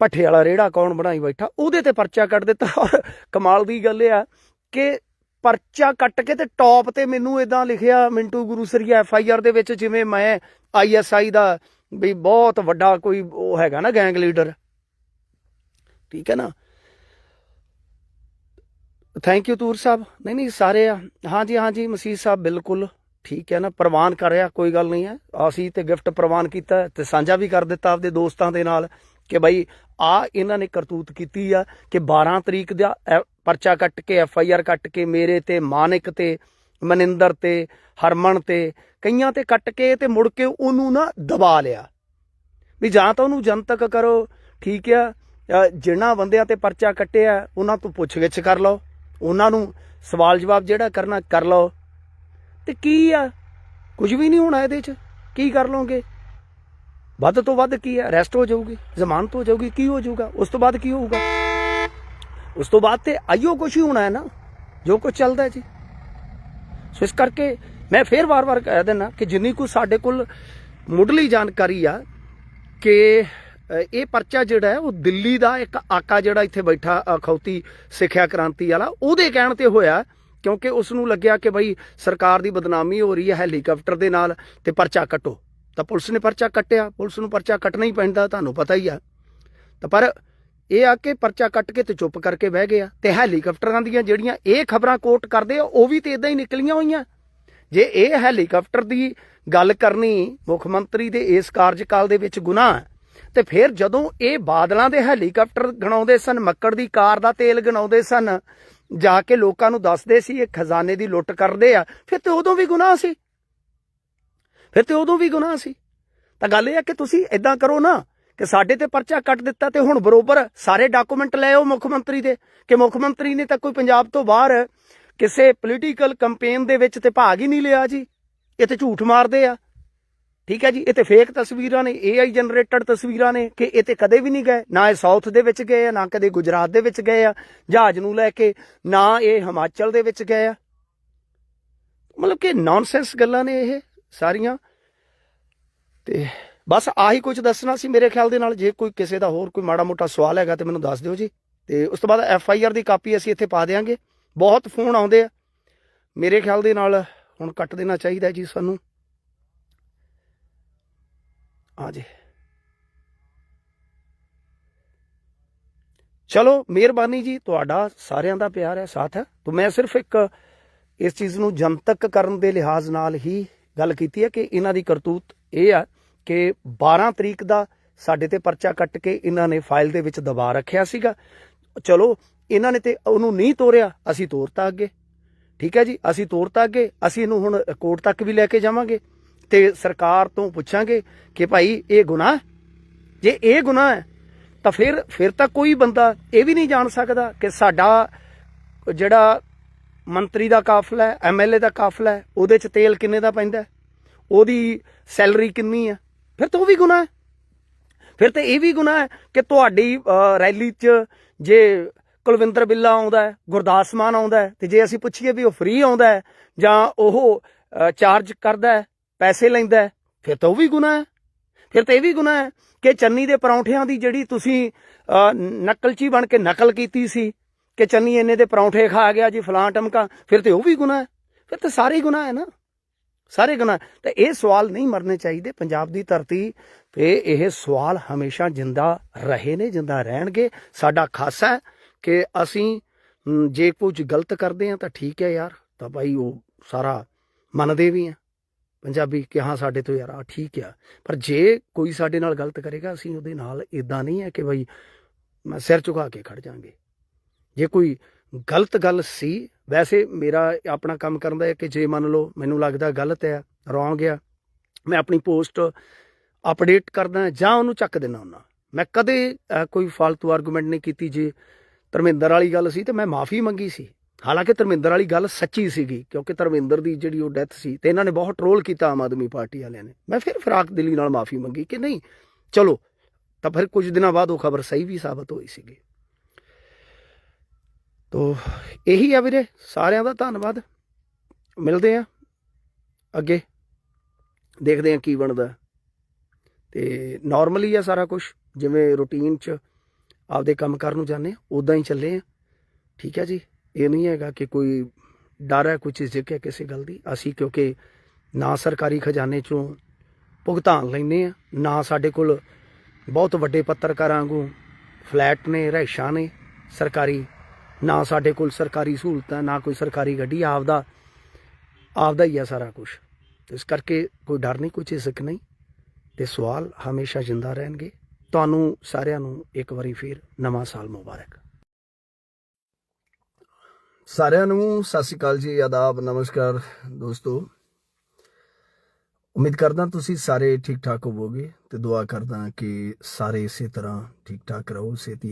ਪੱਠੇ ਵਾਲਾ ਰੇੜਾ ਕੌਣ ਬਣਾਈ ਬੈਠਾ, ਉਹਦੇ ਤੇ ਪਰਚਾ ਕੱਟ ਦਿੱਤਾ। ਔਰ ਕਮਾਲ ਦੀ ਗੱਲ ਇਹ ਆ ਕਿ ਪਰਚਾ ਕੱਟ ਕੇ ਤੇ ਟੌਪ ਤੇ ਮੈਨੂੰ ਇਦਾਂ ਲਿਖਿਆ Mintu Guru Gurusariya F I R ਦੇ ਵਿੱਚ, ਜਿਵੇਂ ਮੈਂ ਆਈ ਐਸ ਆਈ ਦਾ ਵੀ ਬਹੁਤ ਵੱਡਾ ਕੋਈ ਉਹ ਹੈਗਾ ਨਾ ਗੈਂਗ ਲੀਡਰ। ਠੀਕ ਹੈ ਨਾ? ਥੈਂਕ ਯੂ ਤੂਰ ਸਾਹਿਬ। ਨਹੀਂ ਨਹੀਂ, ਸਾਰੇ ਆ। ਹਾਂਜੀ ਹਾਂਜੀ ਮਸੀਹ ਸਾਹਿਬ ਬਿਲਕੁਲ ਠੀਕ ਹੈ ਨਾ, ਪ੍ਰਵਾਨ ਕਰ ਰਿਹਾ, ਕੋਈ ਗੱਲ ਨਹੀਂ ਹੈ। ਅਸੀਂ ਤੇ ਗਿਫਟ ਪ੍ਰਵਾਨ ਕੀਤਾ ਹੈ ਤੇ ਸਾਂਝਾ ਵੀ ਕਰ ਦਿੱਤਾ ਆਪਦੇ ਦੋਸਤਾਂ ਦੇ ਨਾਲ ਕਿ ਭਾਈ ਆ ਇਹਨਾਂ ਨੇ ਕਰਤੂਤ ਕੀਤੀ ਆ ਕਿ 12 ਤਰੀਕ ਦਾ ਐ- ਪਰਚਾ ਕੱਟ ਕੇ, ਐਫ ਆਈ ਆਰ ਕੱਟ ਕੇ ਮੇਰੇ ਤੇ, ਮਾਨਿਕ ਤੇ, ਮਨਿੰਦਰ ਤੇ, ਹਰਮਨ ਤੇ, ਕਈਆਂ ਤੇ ਕੱਟ ਕੇ ਤੇ ਮੁੜ ਕੇ ਉਹਨੂੰ ਨਾ ਦਬਾ ਲਿਆ। ਵੀ ਜਾਂ ਤਾਂ ਉਹਨੂੰ ਜਨਤਕ ਕਰੋ, ਠੀਕ ਆ ਜਿਨ੍ਹਾਂ ਬੰਦਿਆਂ ਤੇ ਪਰਚਾ ਕੱਟਿਆ, ਉਹਨਾਂ ਤੋਂ ਪੁੱਛਗਿੱਛ ਕਰ ਲਓ। ਉਹਨਾਂ ਨੂੰ ਸਵਾਲ ਜਵਾਬ ਜਿਹੜਾ ਕਰਨਾ, ਕਰ ਲਓ। ਤੇ ਕੀ ਆ? ਕੁਝ ਵੀ ਨਹੀਂ ਹੋਣਾ ਇਹਦੇ 'ਚ। ਕੀ ਕਰ ਲਓਗੇ? ਵੱਧ ਤੋਂ ਵੱਧ ਕੀ ਹੈ ਅਰੈਸਟ ਹੋ ਜਾਊਗੀ, ਜ਼ਮਾਨਤ ਹੋ ਜਾਊਗੀ, ਕੀ ਹੋ ਜਾਊਗਾ? ਉਸ ਤੋਂ ਬਾਅਦ ਕੀ ਹੋਊਗਾ? ਉਸ ਤੋਂ ਬਾਅਦ ਤੇ ਆਈਓ ਕੁਝ ਹੀ ਹੋਣਾ ਹੈ ਨਾ, ਜੋ ਕੁਝ ਚੱਲਦਾ ਜੀ। ਸੋ ਇਸ ਕਰਕੇ ਮੈਂ ਫੇਰ ਵਾਰ-ਵਾਰ ਕਹਿ ਦਿੰਦਾ ਕਿ ਜਿੰਨੀ ਕੁ ਸਾਡੇ ਕੋਲ ਮੁੱਢਲੀ ਜਾਣਕਾਰੀ ਆ ਕਿ ਇਹ ਪਰਚਾ ਜਿਹੜਾ ਹੈ, ਉਹ ਦਿੱਲੀ ਦਾ ਇੱਕ ਆਕਾ ਜਿਹੜਾ ਇੱਥੇ ਬੈਠਾ ਅਖੌਤੀ ਸਿੱਖਿਆ ਕ੍ਰਾਂਤੀ ਵਾਲਾ, ਉਹਦੇ ਕਹਿਣ ਤੇ ਹੋਇਆ, ਕਿਉਂਕਿ ਉਸ ਨੂੰ ਲੱਗਿਆ ਕਿ ਬਈ ਸਰਕਾਰ ਦੀ ਬਦਨਾਮੀ ਹੋ ਰਹੀ ਹੈ ਹੈਲੀਕਾਪਟਰ ਦੇ ਨਾਲ ਤੇ ਪਰਚਾ ਕੱਟੋ। ਤਾਂ ਪੁਲਿਸ ਨੇ ਪਰਚਾ ਕੱਟਿਆ। ਪੁਲਿਸ ਨੂੰ ਪਰਚਾ ਕੱਟਣਾ ਹੀ ਪੈਂਦਾ, ਤੁਹਾਨੂੰ ਪਤਾ ਹੀ ਆ। ਤਾਂ ਪਰ ਇਹ ਆ ਕਿ ਪਰਚਾ ਕੱਟ ਕੇ ਤੇ ਚੁੱਪ ਕਰਕੇ ਬਹਿ ਗਿਆ। ਤੇ ਹੈਲੀਕਾਪਟਰਾਂ ਦੀਆਂ ਜਿਹੜੀਆਂ ਇਹ ਖਬਰਾਂ ਕੋਟ ਕਰਦੇ ਆ, ਉਹ ਵੀ ਤੇ ਇਦਾਂ ਹੀ ਨਿਕਲੀਆਂ ਹੋਈਆਂ। ਜੇ ਇਹ ਹੈਲੀਕਾਪਟਰ ਦੀ ਗੱਲ ਕਰਨੀ ਮੁੱਖ ਮੰਤਰੀ ਦੇ ਇਸ ਕਾਰਜਕਾਲ ਦੇ ਵਿੱਚ ਗੁਨਾਹ ਹੈ ਤੇ ਫਿਰ ਜਦੋਂ ਇਹ ਬਾਦਲਾਂ ਦੇ ਹੈਲੀਕਾਪਟਰ ਗਣਾਉਂਦੇ ਸਨ, ਮੱਕੜ ਦੀ ਕਾਰ ਦਾ ਤੇਲ ਗਣਾਉਂਦੇ ਸਨ, ਜਾ ਕੇ ਲੋਕਾਂ ਨੂੰ ਦੱਸਦੇ ਸੀ ਇਹ ਖਜ਼ਾਨੇ ਦੀ ਲੁੱਟ ਕਰਦੇ ਆ, ਫਿਰ ਤੇ ਉਦੋਂ ਵੀ ਗੁਨਾਹ ਸੀ। ਫਿਰ ਤੇ ਉਦੋਂ ਵੀ ਗੁਨਾਹ ਸੀ। ਤਾਂ ਗੱਲ ਇਹ ਆ ਕਿ ਤੁਸੀਂ ਇਦਾਂ ਕਰੋ ਨਾ ਕਿ ਸਾਡੇ ਤੇ ਪਰਚਾ ਕੱਟ ਦਿੱਤਾ ਤੇ ਹੁਣ ਬਰੋਬਰ ਸਾਰੇ ਡਾਕੂਮੈਂਟ ਲੈ ਆਓ ਮੁੱਖ ਮੰਤਰੀ ਦੇ, ਕਿ ਮੁੱਖ ਮੰਤਰੀ ਨੇ ਤਾਂ ਕੋਈ ਪੰਜਾਬ ਤੋਂ ਬਾਹਰ ਕਿਸੇ ਪੋਲੀਟੀਕਲ ਕੈਂਪੇਨ ਦੇ ਵਿੱਚ ਤੇ ਭਾਗ ਹੀ ਨਹੀਂ ਲਿਆ ਜੀ। ਇਹ ਤੇ ਝੂਠ ਮਾਰਦੇ ਆ। ਠੀਕ ਹੈ ਜੀ? ਇਹ ਤੇ ਫੇਕ ਤਸਵੀਰਾਂ ਨੇ AI ਜਨਰੇਟਡ ਤਸਵੀਰਾਂ ਨੇ ਕਿ ਇਹ ਤੇ ਕਦੇ ਵੀ ਨਹੀਂ ਗਏ। ਨਾ ਇਹ ਸਾਊਥ ਦੇ ਵਿੱਚ ਗਏ ਆ, ਨਾ ਕਦੇ ਗੁਜਰਾਤ ਦੇ ਵਿੱਚ ਗਏ ਆ, ਜਹਾਜ਼ ਨੂੰ ਲੈ ਕੇ, ਨਾ ਇਹ ਹਿਮਾਚਲ ਦੇ ਵਿੱਚ ਗਏ ਆ। ਮਤਲਬ ਕਿ ਨੌਨਸੈਂਸ ਗੱਲਾਂ ਨੇ ਇਹ ਸਾਰੀਆਂ। ਤੇ ਬਸ ਆਹੀ ਕੁਝ ਦੱਸਣਾ ਸੀ ਮੇਰੇ ਖਿਆਲ ਦੇ ਨਾਲ। ਜੇ ਕੋਈ ਕਿਸੇ ਦਾ ਹੋਰ ਕੋਈ ਮਾੜਾ ਮੋਟਾ ਸਵਾਲ ਹੈਗਾ ਤੇ ਮੈਨੂੰ ਦੱਸ ਦਿਓ ਜੀ। ਤੇ ਉਸ ਤੋਂ ਬਾਅਦ ਐਫ ਆਈ ਆਰ ਦੀ ਕਾਪੀ ਅਸੀਂ ਇੱਥੇ ਪਾ ਦੇਾਂਗੇ ਬਹੁਤ ਫੋਨ ਆਉਂਦੇ ਆ। ਮੇਰੇ ਖਿਆਲ ਦੇ ਨਾਲ ਹੁਣ ਕੱਟ ਦੇਣਾ ਚਾਹੀਦਾ ਜੀ ਸਾਨੂੰ। ਆ ਜੀ। ਚਲੋ, ਮਿਹਰਬਾਨੀ ਜੀ, ਤੁਹਾਡਾ ਸਾਰਿਆਂ ਦਾ ਪਿਆਰ ਹੈ, ਸਾਥ ਹੈ। ਤਾਂ ਮੈਂ ਸਿਰਫ ਇੱਕ ਇਸ ਚੀਜ਼ ਨੂੰ ਜਨਤਕ ਕਰਨ ਦੇ ਲਿਹਾਜ਼ ਨਾਲ ਹੀ ਗੱਲ ਕੀਤੀ ਹੈ ਕਿ ਇਹਨਾਂ ਦੀ ਕਰਤੂਤ ਇਹ ਆ ਕਿ 12 ਤਰੀਕ ਦਾ ਸਾਡੇ ਤੇ ਪਰਚਾ ਕੱਟ ਕੇ ਇਹਨਾਂ ਨੇ ਫਾਈਲ ਦੇ ਵਿੱਚ ਦਬਾ ਰੱਖਿਆ ਸੀਗਾ। ਚਲੋ, ਇਹਨਾਂ ਨੇ ਤੇ ਉਹਨੂੰ ਨਹੀਂ ਤੋਰਿਆ, ਅਸੀਂ ਤੋਰਤਾ ਅੱਗੇ। ਠੀਕ ਹੈ ਜੀ, ਅਸੀਂ ਤੋਰਤਾ ਅੱਗੇ, ਅਸੀਂ ਇਹਨੂੰ ਹੁਣ ਕੋਰਟ ਤੱਕ ਵੀ ਲੈ ਕੇ ਜਾਵਾਂਗੇ। ਤੇ ਸਰਕਾਰ ਤੋਂ ਪੁੱਛਾਂਗੇ ਕਿ ਭਾਈ ਇਹ ਗੁਨਾਹ ਜੇ ਇਹ ਗੁਨਾਹ ਹੈ, ਤਾਂ ਫਿਰ ਫਿਰ ਤਾਂ ਕੋਈ ਬੰਦਾ ਇਹ ਵੀ ਨਹੀਂ ਜਾਣ ਸਕਦਾ ਕਿ ਸਾਡਾ ਜਿਹੜਾ ਮੰਤਰੀ ਦਾ ਕਾਫਲਾ ਹੈ ਐਮਐਲਏ ਦਾ ਕਾਫਲਾ ਹੈ, ਉਹਦੇ ਚ ਤੇਲ ਕਿੰਨੇ ਦਾ ਪੈਂਦਾ ਉਹਦੀ ਸੈਲਰੀ ਕਿੰਨੀ ਹੈ? ਫਿਰ ਤਾਂ ਉਹ ਵੀ ਗੁਨਾਹ ਹੈ। ਫਿਰ ਤਾਂ ਇਹ ਵੀ ਗੁਨਾਹ ਹੈ ਕਿ ਤੁਹਾਡੀ ਰੈਲੀ 'ਚ ਜੇ ਕੁਲਵਿੰਦਰ ਬਿੱਲਾ ਆਉਂਦਾ ਗੁਰਦਾਸ ਮਾਨ ਆਉਂਦਾ ਹੈ, ਤੇ ਜੇ ਅਸੀਂ ਪੁੱਛੀਏ ਵੀ ਉਹ ਫ੍ਰੀ ਆਉਂਦਾ ਜਾਂ ਉਹ ਚਾਰਜ ਕਰਦਾ ਪੈਸੇ ਲੈਂਦਾ ਫਿਰ ਤਾਂ ਉਹ ਵੀ ਗੁਨਾਹ ਹੈ। ਫਿਰ ਤਾਂ ਇਹ ਵੀ ਗੁਨਾਹ ਹੈ ਕਿ ਚੰਨੀ ਦੇ ਪਰੌਂਠਿਆਂ ਦੀ ਜਿਹੜੀ ਤੁਸੀਂ ਨਕਲਚੀ ਬਣ ਕੇ ਨਕਲ ਕੀਤੀ ਸੀ ਕਿ ਚੰਨੀ ਇੰਨੇ ਦੇ ਪਰੌਂਠੇ ਖਾ ਗਿਆ ਜੀ ਫਲਾਂ ਟਮਕਾ, ਫਿਰ ਤੇ ਉਹ ਵੀ ਗੁਨਾਹ ਹੈ। ਫਿਰ ਤਾਂ ਸਾਰੇ ਹੀ ਗੁਨਾਹ ਹੈ ਨਾ। ਸਾਰੇ ਗੁਨਾਹ। ਤਾਂ ਇਹ ਸਵਾਲ ਨਹੀਂ ਮਰਨੇ ਚਾਹੀਦੇ। ਪੰਜਾਬ ਦੀ ਧਰਤੀ ਤੇ ਇਹ ਸਵਾਲ ਹਮੇਸ਼ਾ ਜਿੰਦਾ ਰਹੇ ਨੇ, ਜਿੰਦਾ ਰਹਿਣਗੇ। ਸਾਡਾ ਖਾਸਾ ਹੈ ਕਿ ਅਸੀਂ ਜੇ ਕੁਝ ਗਲਤ ਕਰਦੇ ਆ ਤਾਂ ਠੀਕ ਹੈ ਯਾਰ। ਤਾਂ ਭਾਈ ਉਹ ਸਾਰਾ ਮੰਨਦੇ ਵੀ ਆ ਪੰਜਾਬੀ ਕਿ ਹਾਂ ਸਾਡੇ ਤੋਂ ਯਾਰ ਆ ਠੀਕ ਆ। ਪਰ ਜੇ ਕੋਈ ਸਾਡੇ ਨਾਲ ਗਲਤ ਕਰੇਗਾ, ਅਸੀਂ ਉਹਦੇ ਨਾਲ ਇਦਾਂ ਨਹੀਂ ਹੈ ਕਿ ਭਾਈ ਮੈਂ ਸਿਰ ਝੁਕਾ ਕੇ ਖੜ ਜਾਾਂਗੇ। ਜੇ ਕੋਈ ਗਲਤ ਗੱਲ ਸੀ, ਵੈਸੇ ਮੇਰਾ ਆਪਣਾ ਕੰਮ ਕਰਨ ਦਾ ਹੈ ਕਿ ਜੇ ਮੰਨ ਲਓ ਮੈਨੂੰ ਲੱਗਦਾ ਗਲਤ ਹੈ ਰੋਂਗ ਆ, ਮੈਂ ਆਪਣੀ ਪੋਸਟ ਅਪਡੇਟ ਕਰਦਾ ਜਾਂ ਉਹਨੂੰ ਚੱਕ ਦੇਣਾ ਹੁੰਦਾ ਮੈਂ ਕਦੇ ਕੋਈ ਫालतू ਆਰਗੂਮੈਂਟ ਨਹੀਂ ਕੀਤੀ ਜੇ ਧਰਮਿੰਦਰ ਵਾਲੀ ਗੱਲ ਸੀ ਤੇ ਮੈਂ ਮਾਫੀ ਮੰਗੀ ਸੀ। ਹਾਲਾਂਕਿ ਧਰਮਿੰਦਰ ਵਾਲੀ ਗੱਲ ਸੱਚੀ ਸੀਗੀ, ਕਿਉਂਕਿ ਧਰਮਿੰਦਰ ਦੀ ਜਿਹੜੀ ਉਹ ਡੈਥ ਸੀ ਤੇ ਇਹਨਾਂ ਨੇ ਬਹੁਤ ਟਰੋਲ ਕੀਤਾ ਆਮ ਆਦਮੀ ਪਾਰਟੀ ਵਾਲਿਆਂ ਨੇ। ਮੈਂ ਫਿਰ ਫਰਾਕ ਦਿੱਲੀ ਨਾਲ ਮਾਫੀ ਮੰਗੀ ਕਿ ਨਹੀਂ, ਚਲੋ, ਤਾਂ ਫਿਰ ਕੁਝ ਦਿਨਾਂ ਬਾਅਦ ਉਹ ਖਬਰ ਸਹੀ ਵੀ ਸਾਬਤ ਹੋਈ ਸੀਗੀ। ਤੋ ਇਹੀ ਆ ਵੀਰੇ, ਸਾਰਿਆਂ ਦਾ ਧੰਨਵਾਦ। ਮਿਲਦੇ ਆ ਅੱਗੇ, ਦੇਖਦੇ ਆ ਕੀ ਬਣਦਾ। ਤੇ ਨਾਰਮਲੀ ਆ ਸਾਰਾ ਕੁਝ ਜਿਵੇਂ ਰੂਟੀਨ ਚ ਆਪਦੇ ਕੰਮ ਕਰਨ ਨੂੰ ਜਾਂਦੇ ਉਦਾਂ ਹੀ ਚੱਲੇ ਆ ਠੀਕ ਹੈ ਜੀ। ਇਹ ਨਹੀਂ ਹੈਗਾ ਕਿ ਕੋਈ ਡਰ ਹੈ, ਕੋਈ ਝਿਜਕ ਹੈ ਕਿਸੇ ਗੱਲ ਦੀ। ਅਸੀਂ ਕਿਉਂਕਿ ਨਾ ਸਰਕਾਰੀ ਖਜ਼ਾਨੇ ਚੋਂ ਭੁਗਤਾਨ ਲੈਨੇ ਆ ਨਾ ਸਾਡੇ ਕੋਲ ਬਹੁਤ ਵੱਡੇ ਪੱਤਰਕਾਰਾਂ ਵਾਂਗੂ ਫਲੈਟ ਨੇ ਰਹਿਸ਼ਾਂ ਨੇ ਸਰਕਾਰੀ, ਨਾ ਸਾਡੇ ਕੋਲ ਸਰਕਾਰੀ ਸਹੂਲਤਾਂ ਨਾ ਕੋਈ ਸਰਕਾਰੀ ਗੱਡੀ, ਆਪਦਾ ਆਪਦਾ ਹੀ ਆ ਸਾਰਾ ਕੁਝ ਇਸ ਕਰਕੇ ਕੋਈ ਡਰ ਨਹੀਂ, ਕੋਈ ਝਿਜਕ ਨਹੀਂ। ਤੇ ਸਵਾਲ ਹਮੇਸ਼ਾ ਜਿੰਦਾ ਰਹਿਣਗੇ। ਤੁਹਾਨੂੰ ਸਾਰਿਆਂ ਨੂੰ ਇੱਕ ਵਾਰੀ ਫੇਰ ਨਵਾਂ ਸਾਲ ਮੁਬਾਰਕ। ਸਾਰਿਆਂ ਨੂੰ ਸਤਿ ਸ਼੍ਰੀ ਅਕਾਲ ਜੀ, ਆਦਾਬ, ਨਮਸਕਾਰ ਦੋਸਤੋ। ਉਮੀਦ ਕਰਦਾ ਤੁਸੀਂ ਸਾਰੇ ਠੀਕ ਠਾਕ ਹੋਵੋਗੇ ਤੇ ਦੁਆ ਕਰਦਾ ਕਿ ਸਾਰੇ ਇਸੇ ਤਰ੍ਹਾਂ ਠੀਕ ਠਾਕ ਰਹੋ, ਸੇਤੀ